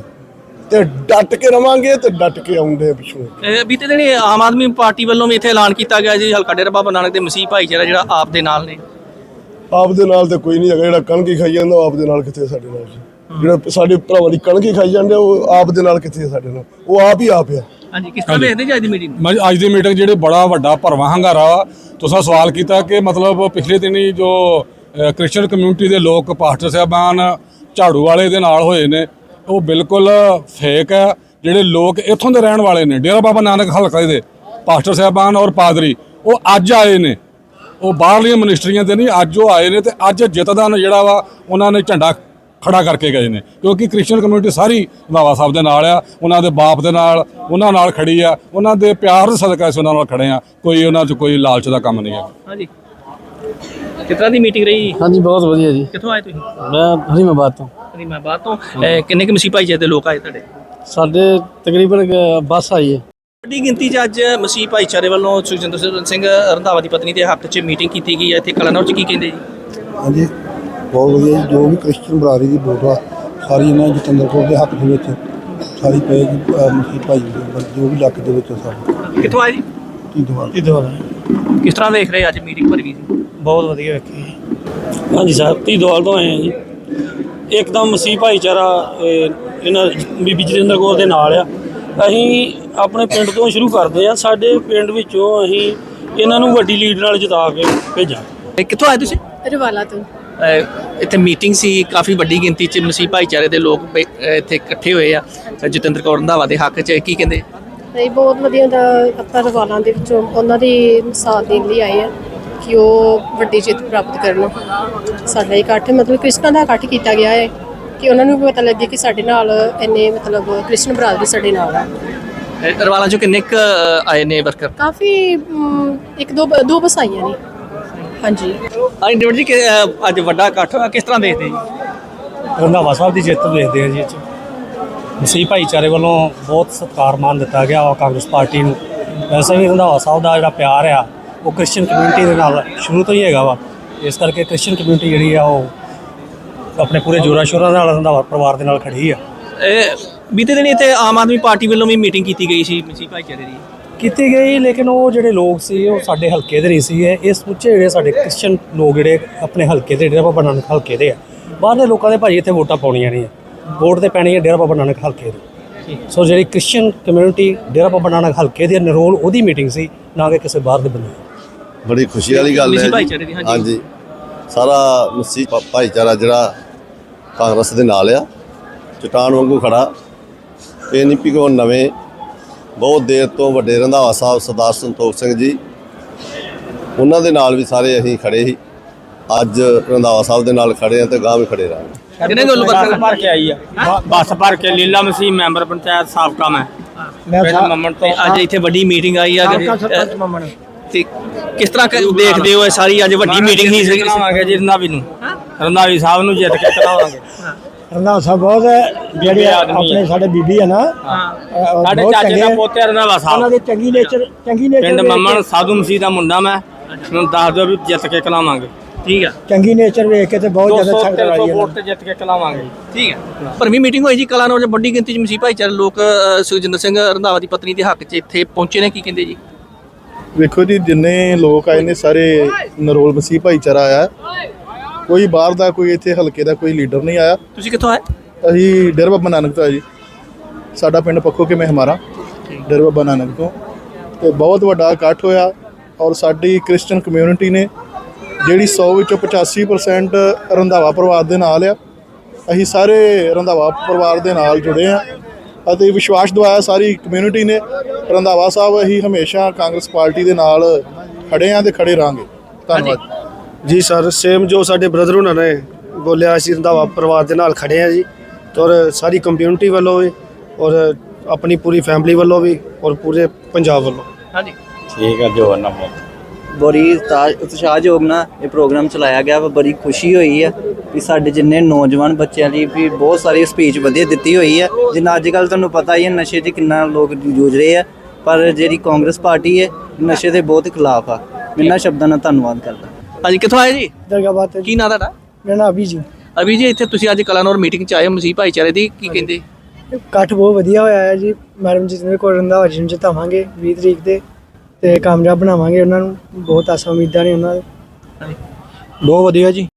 ਤੇ ਡਟ ਕੇ ਰਵਾਂਗੇ ਤੇ ਡਟ ਕੇ ਆਉਂਦੇ ਪਿੱਛੋਂ। ਬੀਤੇ ਦਿਨ ਆਮ ਆਦਮੀ ਪਾਰਟੀ ਵੱਲੋਂ ਵੀ ਇੱਥੇ ਐਲਾਨ ਕੀਤਾ ਗਿਆ ਜੀ ਹਲਕਾ ਡੇਰਾ ਬਾਬਾ ਨਾਨਕ ਦੇ ਮਸੀਹ ਭਾਈਚਾਰਾ ਜਿਹੜਾ ਆਪ ਦੇ ਨਾਲ ਨੇ। ਆਪ ਦੇ ਨਾਲ ਤੇ ਕੋਈ ਨਹੀਂ ਹੈਗਾ ਜਿਹੜਾ ਕਣਕ ਹੀ ਖਾਈ ਜਾਂਦਾ ਉਹ ਆਪ ਦੇ ਨਾਲ ਕਿੱਥੇ ਸਾਡੇ ਨਾਲ? ਜਿਹੜਾ ਸਾਡੇ ਭਰਾਵਾਂ ਦੀ ਕਣਕ ਹੀ ਖਾਈ ਜਾਂਦੇ ਉਹ ਆਪ ਦੇ ਨਾਲ ਕਿੱਥੇ ਸਾਡੇ ਨਾਲ? ਉਹ ਆਪ ਹੀ ਆਪ ਆ। ਹਾਂਜੀ ਕਿਸ ਤਰ੍ਹਾਂ ਦੇਖਦੇ ਜੀ ਅੱਜ ਦੀ ਮੀਟਿੰਗ ਮੈਂ ਅੱਜ ਦੀ ਮੀਟਿੰਗ ਜਿਹੜੇ ਬੜਾ ਵੱਡਾ ਭਰਵਾਂ ਹੰਗਾਰਾ ਤੁਸੀਂ ਸਵਾਲ ਕੀਤਾ ਕਿ ਮਤਲਬ ਪਿਛਲੇ ਦਿਨੀ ਜੋ ਅ, ਕ੍ਰਿਸਚੀਅਨ ਕਮਿਊਨਿਟੀ ਦੇ ਲੋਕ ਪਾਸਟਰ ਸਾਹਿਬਾਨ ਝਾੜੂ ਵਾਲੇ ਦੇ ਨਾਲ ਹੋਏ ਨੇ ਉਹ ਬਿਲਕੁਲ ਫੇਕ ਹੈ। ਜਿਹੜੇ ਲੋਕ ਇੱਥੋਂ ਦੇ ਰਹਿਣ ਵਾਲੇ ਨੇ ਡੇਰਾ ਬਾਬਾ ਨਾਨਕ ਹਲਕੇ ਦੇ ਪਾਸਟਰ ਸਾਹਿਬਾਨ ਔਰ ਪਾਦਰੀ ਉਹ ਅੱਜ ਆਏ ਨੇ। ਉਹ ਬਾਹਰਲੀਆਂ ਮਿਨਿਸਟਰੀਆਂ ਤੇ ਨਹੀਂ ਅੱਜ ਉਹ ਆਏ ਨੇ ਤੇ ਅੱਜ ਜਿੱਤ ਦਾ ਜਿਹੜਾ ਵਾ ਉਹਨਾਂ ਨੇ ਝੰਡਾ ਖੜਾ ਕਰਕੇ ਗਏ ਨੇ ਕਿਉਂਕਿ ਕ੍ਰਿਸਚੀਅਨ ਕਮਿਊਨਿਟੀ ਸਾਰੀ ਰੰਧਾਵਾ ਸਾਹਿਬ ਦੇ ਨਾਲ ਆ ਉਹਨਾਂ ਦੇ ਬਾਪ ਦੇ ਨਾਲ ਉਹਨਾਂ ਨਾਲ ਖੜੀ ਆ ਉਹਨਾਂ ਦੇ ਪਿਆਰ ਦੇ ਸਦਕਾ ਅਸੀਂ ਉਹਨਾਂ ਨਾਲ ਖੜੇ ਆ ਕੋਈ ਉਹਨਾਂ 'ਚ ਕੋਈ ਲਾਲਚ ਦਾ ਕੰਮ ਨਹੀਂ ਹੈ ਹਾਂਜੀ। ਤਰ੍ਹਾਂ ਦੀ ਮੀਟਿੰਗ ਰਹੀ? ਹਾਂਜੀ ਬਹੁਤ ਵਧੀਆ ਜੀ। ਕਿੱਥੋਂ ਆਏ ਤੁਸੀਂ? ਮੈਂ ਹਰੀਮਾਬਾਦ ਤੋਂ। ਹਰੀਮਾਬਾਦ ਤੋਂ। ਕਿੰਨੇ ਕੁ ਮਸੀਹ ਭਾਈਚਾਰੇ ਦੇ ਲੋਕ ਆਏ ਤੁਹਾਡੇ? ਸਾਡੇ ਤਕਰੀਬਨ ਬੱਸ ਆਈ ਹੈ। ਵੱਡੀ ਗਿਣਤੀ 'ਚ ਅੱਜ ਮਸੀਹ ਭਾਈਚਾਰੇ ਵੱਲੋਂ ਸੁਖਜਿੰਦਰ ਸਿੰਘ ਰੰਧਾਵਾ ਦੀ ਪਤਨੀ ਦੇ ਹੱਕ 'ਚ ਮੀਟਿੰਗ ਕੀਤੀ ਗਈ ਹੈ। ਇੱਥੇ ਕਲਾਨੌਰ 'ਚ ਕੀ ਕਹਿੰਦੇ ਜੀ? ਹਾਂਜੀ ਬਹੁਤ ਵਧੀਆ ਜੀ ਜੋ ਵੀ ਕ੍ਰਿਸਚੀਅਨ ਬਰਾਦਰੀ ਦੀ ਵੋਟ ਆ ਸਾਰੀ ਇਹਨਾਂ ਜਤਿੰਦਰ ਕੌਰ ਦੇ ਹੱਕ ਦੇ ਵਿੱਚ ਸਾਰੀ ਪਏ ਮਸੀਹ ਭਾਈ ਦੇ ਜੋ ਵੀ ਇਲਾਕੇ ਦੇ ਵਿੱਚ ਸਾਰੇ ਕਿੱਥੋਂ ਆਏ ਜੀ? ਧੰਨਵਾਦ ਕਿਸ ਤਰ੍ਹਾਂ ਦੇਖ ਰਹੇ ਅੱਜ ਮੀਟਿੰਗ ਭਰਵੀ ਸੀ? ਬਹੁਤ ਵਧੀਆ ਵੇਖੀ। ਹਾਂਜੀ ਸਾਹਿਬ ਧੀਦੋਵਾਲ ਤੋਂ ਆਏ ਹਾਂ ਜੀ। ਇੱਕਦਮ ਮਸੀਹ ਭਾਈਚਾਰਾ ਇਹ, ਇਹਨਾਂ ਬੀਬੀ ਜਰਿੰਦਰ ਕੌਰ ਦੇ ਨਾਲ ਆ। ਅਸੀਂ ਆਪਣੇ ਪਿੰਡ ਤੋਂ ਸ਼ੁਰੂ ਕਰਦੇ ਆ। ਸਾਡੇ ਪਿੰਡ ਵਿੱਚੋਂ ਅਸੀਂ ਇਹਨਾਂ ਨੂੰ ਵੱਡੀ ਲੀਡ ਨਾਲ ਜਿਤਾ ਕੇ ਭੇਜਾਂਗੇ ਇਹ ਕਿੱਥੋਂ ਆਏ ਤੁਸੀਂ? ਰਵਾਲਾ ਤੋਂ। ਇੱਥੇ ਮੀਟਿੰਗ ਸੀ ਕਾਫੀ ਵੱਡੀ ਗਿਣਤੀ 'ਚ ਮਸੀਹ ਭਾਈਚਾਰੇ ਦੇ ਲੋਕ ਬੈ- ਅਹ ਇੱਥੇ ਇਕੱਠੇ ਹੋਏ ਆ। ਜਤਿੰਦਰ ਕੌਰ ਰੰਧਾਵਾ ਦੇ ਹੱਕ 'ਚ ਕੀ ਕਹਿੰਦੇ? ਇਹ ਬਹੁਤ ਵਧੀਆ ਦਾ ਆਪਾਂ ਰਵਾਲਾਂ ਦੇ ਵਿੱਚੋਂ ਉਹਨਾਂ ਦੀ ਸਾਥ ਦੇਣ ਲਈ ਆਏ ਆ ਕਿ ਉਹ ਵੱਡੀ ਜਿੱਤ ਪ੍ਰਾਪਤ ਕਰਨ। ਸਾਡਾ ਇਕੱਠ ਮਤਲਬ ਕ੍ਰਿਸ਼ਨਾ ਦਾ ਇਕੱਠ ਕੀਤਾ ਗਿਆ ਹੈ ਕਿ ਉਹਨਾਂ ਨੂੰ ਵੀ ਪਤਾ ਲੱਗੇ ਕਿ ਸਾਡੇ ਨਾਲ ਇੰਨੇ ਮਤਲਬ ਕ੍ਰਿਸ਼ਨ ਬਰਾਦਰੀ ਸਾਡੇ ਨਾਲ ਆ। ਅਹ ਰਵਾਲਾਂ 'ਚੋਂ ਕਿੰਨੇ ਕੁ ਅਹ ਆਏ ਨੇ ਵਰਕਰ ਕਾਫੀ ਇੱਕ ਦੋ ਦੋ ਬੱਸ ਆਈਆਂ ਨੇ। ਹਾਂਜੀ। ਹਾਂਜੀ ਡਿਵਰ ਜੀ ਕਿ, ਅਹ ਅੱਜ ਵੱਡਾ ਇਕੱਠ ਹੋਇਆ ਕਿਸ ਤਰ੍ਹਾਂ ਦੇਖਦੇ ਜੀ ਰੰਧਾਵਾ ਸਾਹਿਬ ਦੀ ਜਿੱਤ ਦੇਖਦੇ ਆ ਜੀ ਇਹ 'ਚ। ਮਸੀਹ ਭਾਈਚਾਰੇ ਵੱਲੋਂ ਬਹੁਤ ਸਤਿਕਾਰ ਮਾਨ ਦਿੱਤਾ ਗਿਆ ਵਾ ਕਾਂਗਰਸ ਪਾਰਟੀ ਨੂੰ। ਵੈਸੇ ਵੀ ਰੰਧਾਵਾ ਸਾਹਿਬ ਦਾ ਜਿਹੜਾ ਪਿਆਰ ਆ ਉਹ ਕ੍ਰਿਸਚੀਅਨ ਕਮਿਊਨਿਟੀ ਦੇ ਨਾਲ ਸ਼ੁਰੂ ਤੋਂ ਹੀ ਹੈਗਾ ਵਾ। ਇਸ ਕਰਕੇ ਕ੍ਰਿਸਚੀਅਨ ਕਮਿਊਨਿਟੀ ਜਿਹੜੀ ਆ ਉਹ ਆਪਣੇ ਪੂਰੇ ਜੋਰਾ ਸ਼ੋਰਾਂ ਨਾਲ ਰੰਧਾਵਾ ਪਰਿਵਾਰ ਦੇ ਨਾਲ ਖੜੀ ਆ। ਇਹ ਬੀਤੇ ਦਿਨ ਇੱਥੇ ਆਮ ਆਦਮੀ ਪਾਰਟੀ ਵੱਲੋਂ ਵੀ ਮੀਟਿੰਗ ਕੀਤੀ ਗਈ ਸੀ ਮਸੀਹ ਭਾਈਚਾਰੇ ਦੀ। ਕੀਤੀ ਗਈ ਲੇਕਿਨ ਉਹ ਜਿਹੜੇ ਲੋਕ ਸੀ ਉਹ ਸਾਡੇ ਹਲਕੇ ਦੇ ਨਹੀਂ ਸੀ ਇਹ ਸਮੁੱਚੇ ਜਿਹੜੇ ਸਾਡੇ ਕ੍ਰਿਸਚੀਅਨ ਲੋਕ ਜਿਹੜੇ ਆਪਣੇ ਹਲਕੇ ਦੇ ਡੇਰਾ ਬਾਬਾ ਨਾਨਕ ਹਲਕੇ ਦੇ ਆ। ਬਾਹਰਲੇ ਲੋਕਾਂ ਦੇ ਭਾਈ ਇੱਥੇ ਵੋਟਾਂ ਪਾਉਣੀਆਂ ਨਹੀਂ ਆ। ਵੋਟ ਤੇ ਪੈਣੀ ਹੈ ਡੇਰਾ ਬਾਬਾ ਨਾਨਕ ਹਲਕੇ ਦੀ। ਸੋ ਜਿਹੜੀ ਕ੍ਰਿਸਚੀਅਨ ਕਮਿਊਨਿਟੀ ਡੇਰਾ ਬਾਬਾ ਨਾਨਕ ਹਲਕੇ ਦੇ ਨਿਰੋਲ ਉਹਦੀ ਮੀਟਿੰਗ ਸੀ ਨਾ ਕਿ ਕਿਸੇ ਬਾਹਰ ਦੇ ਬੰਦੇ। ਬੜੀ ਖੁਸ਼ੀ ਵਾਲੀ ਗੱਲ ਹੈ ਜੀ। ਹਾਂਜੀ। ਸਾਰਾ ਮਸੀਹ ਭਾਈਚਾਰਾ ਜਿਹੜਾ ਕਾਂਗਰਸ ਦੇ ਨਾਲ ਆ ਚਟਾਨ ਵਾਂਗੂ ਖੜਾ। ਇਹ ਨਹੀਂ ਕੋ ਨਵੇਂ ਬਹੁਤ ਦੇਰ ਤੋਂ ਵੱਡੇ ਰੰਧਾਵਾ ਸਾਹਿਬ ਸਰਦਾਰ ਸੰਤੋਖ ਸਿੰਘ ਜੀ ਉਹਨਾਂ ਦੇ ਨਾਲ ਵੀ ਸਾਰੇ ਅਸੀਂ ਖੜੇ ਸੀ। ਅੱਜ ਰੰਧਾਵਾ ਸਾਹਿਬ ਦੇ ਨਾਲ ਖੜੇ ਆ ਤੇ ਗਾਂ ਵੀ ਖੜੇ ਰਹਾਂਗੇ। ਕਿੰਨੇ ਕੁ ਵਰਕਰ ਭਰ ਕੇ ਆਈ ਆ? ਬੱਸ ਭਰ ਕੇ ਲੀਲਾ ਮਸੀਹ ਮੈਂਬਰ ਪੰਚਾਇਤ ਸਾਬਕਾ ਮੈਂ। ਤੋਂ ਤੇ। ਅੱਜ ਇੱਥੇ ਵੱਡੀ ਮੀਟਿੰਗ ਆਈ ਆ। ਸਰਪੰਚ ਤੇ ਕਿਸ ਤਰ੍ਹਾਂ ਦੇਖਦੇ ਹੋ ਇਹ ਸਾਰੀ ਅੱਜ ਵੱਡੀ ਮੀਟਿੰਗ ਹੀ ਸੀ ਜੀ ਰੰਧਾਵੀ ਨੂੰ। ਰੰਧਾਵੀ ਸਾਹਿਬ ਨੂੰ ਜਿੱਤ ਕੇ ਕਰਾਵਾਂਗੇ। ਰੰਧਾਵਾ ਸਾਹਿਬ ਬਹੁਤ ਜਿਹੜੇ ਆਪਣੇ ਸਾਡੇ ਬੀਬੀ ਹੈ ਨਾ ਸਾਡੇ ਚਾਚੇ ਦਾ ਪੋਤੇ ਰੰਧਾਵਾ ਸਾਹਿਬ। ਉਹਨਾਂ ਦੇ ਚੰਗੀ ਨੇਚਰ ਚੰਗੀ ਨੇਚਰ ਪਿੰਡ ਮੰਮਣ ਸਾਧੂ ਮਸੀਹ ਦਾ ਮੁੰਡਾ ਮੈਂ ਮੈਨੂੰ ਦੱਸ ਦਿਓ ਵੀ ਜਿੱਤ ਕੇ ਕਰਾਵਾਂਗੇ। ਠੀਕ ਆ। ਚੰਗੀ ਨੇਚਰ ਵੇਖ ਕੇ ਤੇ ਬਹੁਤ ਜ਼ਿਆਦਾ ਸੰਗਤ ਆਈ ਵੋਟ ਤੇ ਜਿੱਤ ਕੇ ਕਰਾਵਾਂਗੇ। ਠੀਕ ਹੈ ਭਰਵੀਂ ਮੀਟਿੰਗ ਹੋਈ ਜੀ ਕਲਾਨੌਰ 'ਚ ਵੱਡੀ ਗਿਣਤੀ 'ਚ ਮਸੀਹ ਭਾਈਚਾਰੇ ਲੋਕ ਸੁਖਜਿੰਦਰ ਸਿੰਘ ਰੰਧਾਵਾ ਦੀ ਪਤਨੀ ਦੇ ਹੱਕ 'ਚ ਇੱਥੇ ਪਹੁੰਚੇ ਨੇ ਕੀ ਕਹਿੰਦੇ ਜੀ? ਵੇਖੋ ਜੀ ਜਿੰਨੇ ਲੋਕ ਆਏ ਨੇ ਸਾਰੇ ਨਰੋਲ ਮਸੀਹ ਭਾਈਚਾਰਾ ਆਇਆ। ਕੋਈ ਬਾਹਰ ਦਾ ਕੋਈ ਇੱਥੇ ਹਲਕੇ ਦਾ ਕੋਈ ਲੀਡਰ ਨਹੀਂ ਆਇਆ। ਤੁਸੀਂ ਕਿੱਥੋਂ ਆਏ? ਅਸੀਂ ਡੇਰਾ ਬਾਬਾ ਨਾਨਕ ਤੋਂ ਆਏ ਜੀ। ਸਾਡਾ ਪਿੰਡ ਪੱਖੋ ਕੇ ਹਮਾਰਾ? ਡੇਰਾ ਬਾਬਾ ਨਾਨਕ ਤੋਂ। ਤੇ ਬਹੁਤ ਵੱਡਾ ਇਕੱਠ ਹੋਇਆ ਔਰ ਸਾਡੀ ਕ੍ਰਿਸਚੀਅਨ ਕਮਿਊਨਿਟੀ ਨੇ ਜਿਹੜੀ 100 ਵਿੱਚੋਂ 85% ਰੰਧਾਵਾ ਪਰਿਵਾਰ ਦੇ ਨਾਲ ਆ। ਅਸੀਂ ਸਾਰੇ ਰੰਧਾਵਾ ਪਰਿਵਾਰ ਦੇ ਨਾਲ ਜੁੜੇ ਆ ਅਤੇ ਵਿਸ਼ਵਾਸ ਦਿਵਾਇਆ ਸਾਰੀ ਕਮਿਊਨਿਟੀ ਨੇ। ਰੰਧਾਵਾ ਸਾਹਿਬ ਅਸੀਂ ਹਮੇਸ਼ਾ ਕਾਂਗਰਸ ਪਾਰਟੀ ਦੇ ਨਾਲ ਖੜੇ ਆ ਤੇ ਖੜੇ ਰਹਾਂਗੇ। ਧੰਨਵਾਦ। ਜੀ ਸਰ ਸੇਮ ਜੋ ਸਾਡੇ ਬ੍ਰਦਰ ਉਹਨਾਂ ਨੇ ਬੋਲਿਆ ਅਸੀਂ ਰੰਧਾਵਾ ਪਰਿਵਾਰ ਦੇ ਨਾਲ ਖੜੇ ਆ ਜੀ ਔਰ ਸਾਰੀ ਕਮਿਊਨਿਟੀ ਵੱਲੋਂ ਵੀ ਔਰ ਆਪਣੀ ਪੂਰੀ ਫੈਮਿਲੀ ਵੱਲੋਂ ਵੀ ਔਰ ਪੂਰੇ ਪੰਜਾਬ ਵੱਲੋਂ। ਹਾਂਜੀ। ਠੀਕ ਹੈ ਜੋ ਨਾ ਬੜੀ ਉਤਸ਼ਾਹ- ਉਤਸ਼ਾਹਯੋਗ ਨਾਲ ਇਹ ਪ੍ਰੋਗਰਾਮ ਚਲਾਇਆ ਗਿਆ ਵਾ ਬੜੀ ਖੁਸ਼ੀ ਹੋਈ ਹੈ ਕਿ ਸਾਡੇ ਜਿੰਨੇ ਨੌਜਵਾਨ ਬੱਚਿਆਂ ਲਈ ਵੀ ਬਹੁਤ ਸਾਰੀ ਸਪੀਚ ਵਧੀਆ ਦਿੱਤੀ ਹੋਈ ਹੈ ਜਿੰਨਾ ਅੱਜ ਕੱਲ ਤੁਹਾਨੂੰ ਪਤਾ ਹੀ ਹੈ ਨਸ਼ੇ 'ਚ ਕਿੰਨਾ ਲੋਕ ਜੂਝ ਰਹੇ ਆ ਪਰ ਜਿਹੜੀ ਕਾਂਗਰਸ ਪਾਰਟੀ ਹੈ ਨਸ਼ੇ ਦੇ ਬਹੁਤ ਖਿਲਾਫ ਆ। ਇਹਨਾਂ ਸ਼ਬਦਾਂ ਨਾਲ ਧੰਨਵਾਦ ਕਰਦਾ। ਹਾਂਜੀ ਕਿੱਥੋਂ ਆਏ ਜੀ? ਦਰਗਾਬਾਦ ਕੀ ਨਾਂ ਤੁਹਾਡਾ? ਮੇਰਾ ਨਾਮ ਅਭੀ ਜੀ। ਅਭੀ ਜੀ ਇੱਥੇ ਤੁਸੀਂ ਅੱਜ ਕਲਾਨੌਰ ਮੀਟਿੰਗ 'ਚ ਆਏ ਹੋ ਮਸੀਹ ਭਾਈਚਾਰੇ ਦੀ ਕੀ ਕਹਿੰਦੇ? ਇਕੱਠ ਬਹੁਤ ਵਧੀਆ ਹੋਇਆ ਹੈ ਜੀ। ਮੈਡਮ ਜਿਤਨੇ ਕੋਲ ਰੰਧਾਵਾ ਜੀ ਨੂੰ ਜਿਤਾਵਾਂਗੇ 20 ਤਰੀਕ ਤੇ ਤੇ ਕਾਮਯਾਬ ਬਣਾਵਾਂਗੇ ਉਹਨਾਂ ਨੂੰ। ਬਹੁਤ ਆਸਾਂ ਉਮੀਦਾਂ ਨੇ ਉਹਨਾਂ ਦੇ। ਬਹੁਤ ਵਧੀਆ ਜੀ।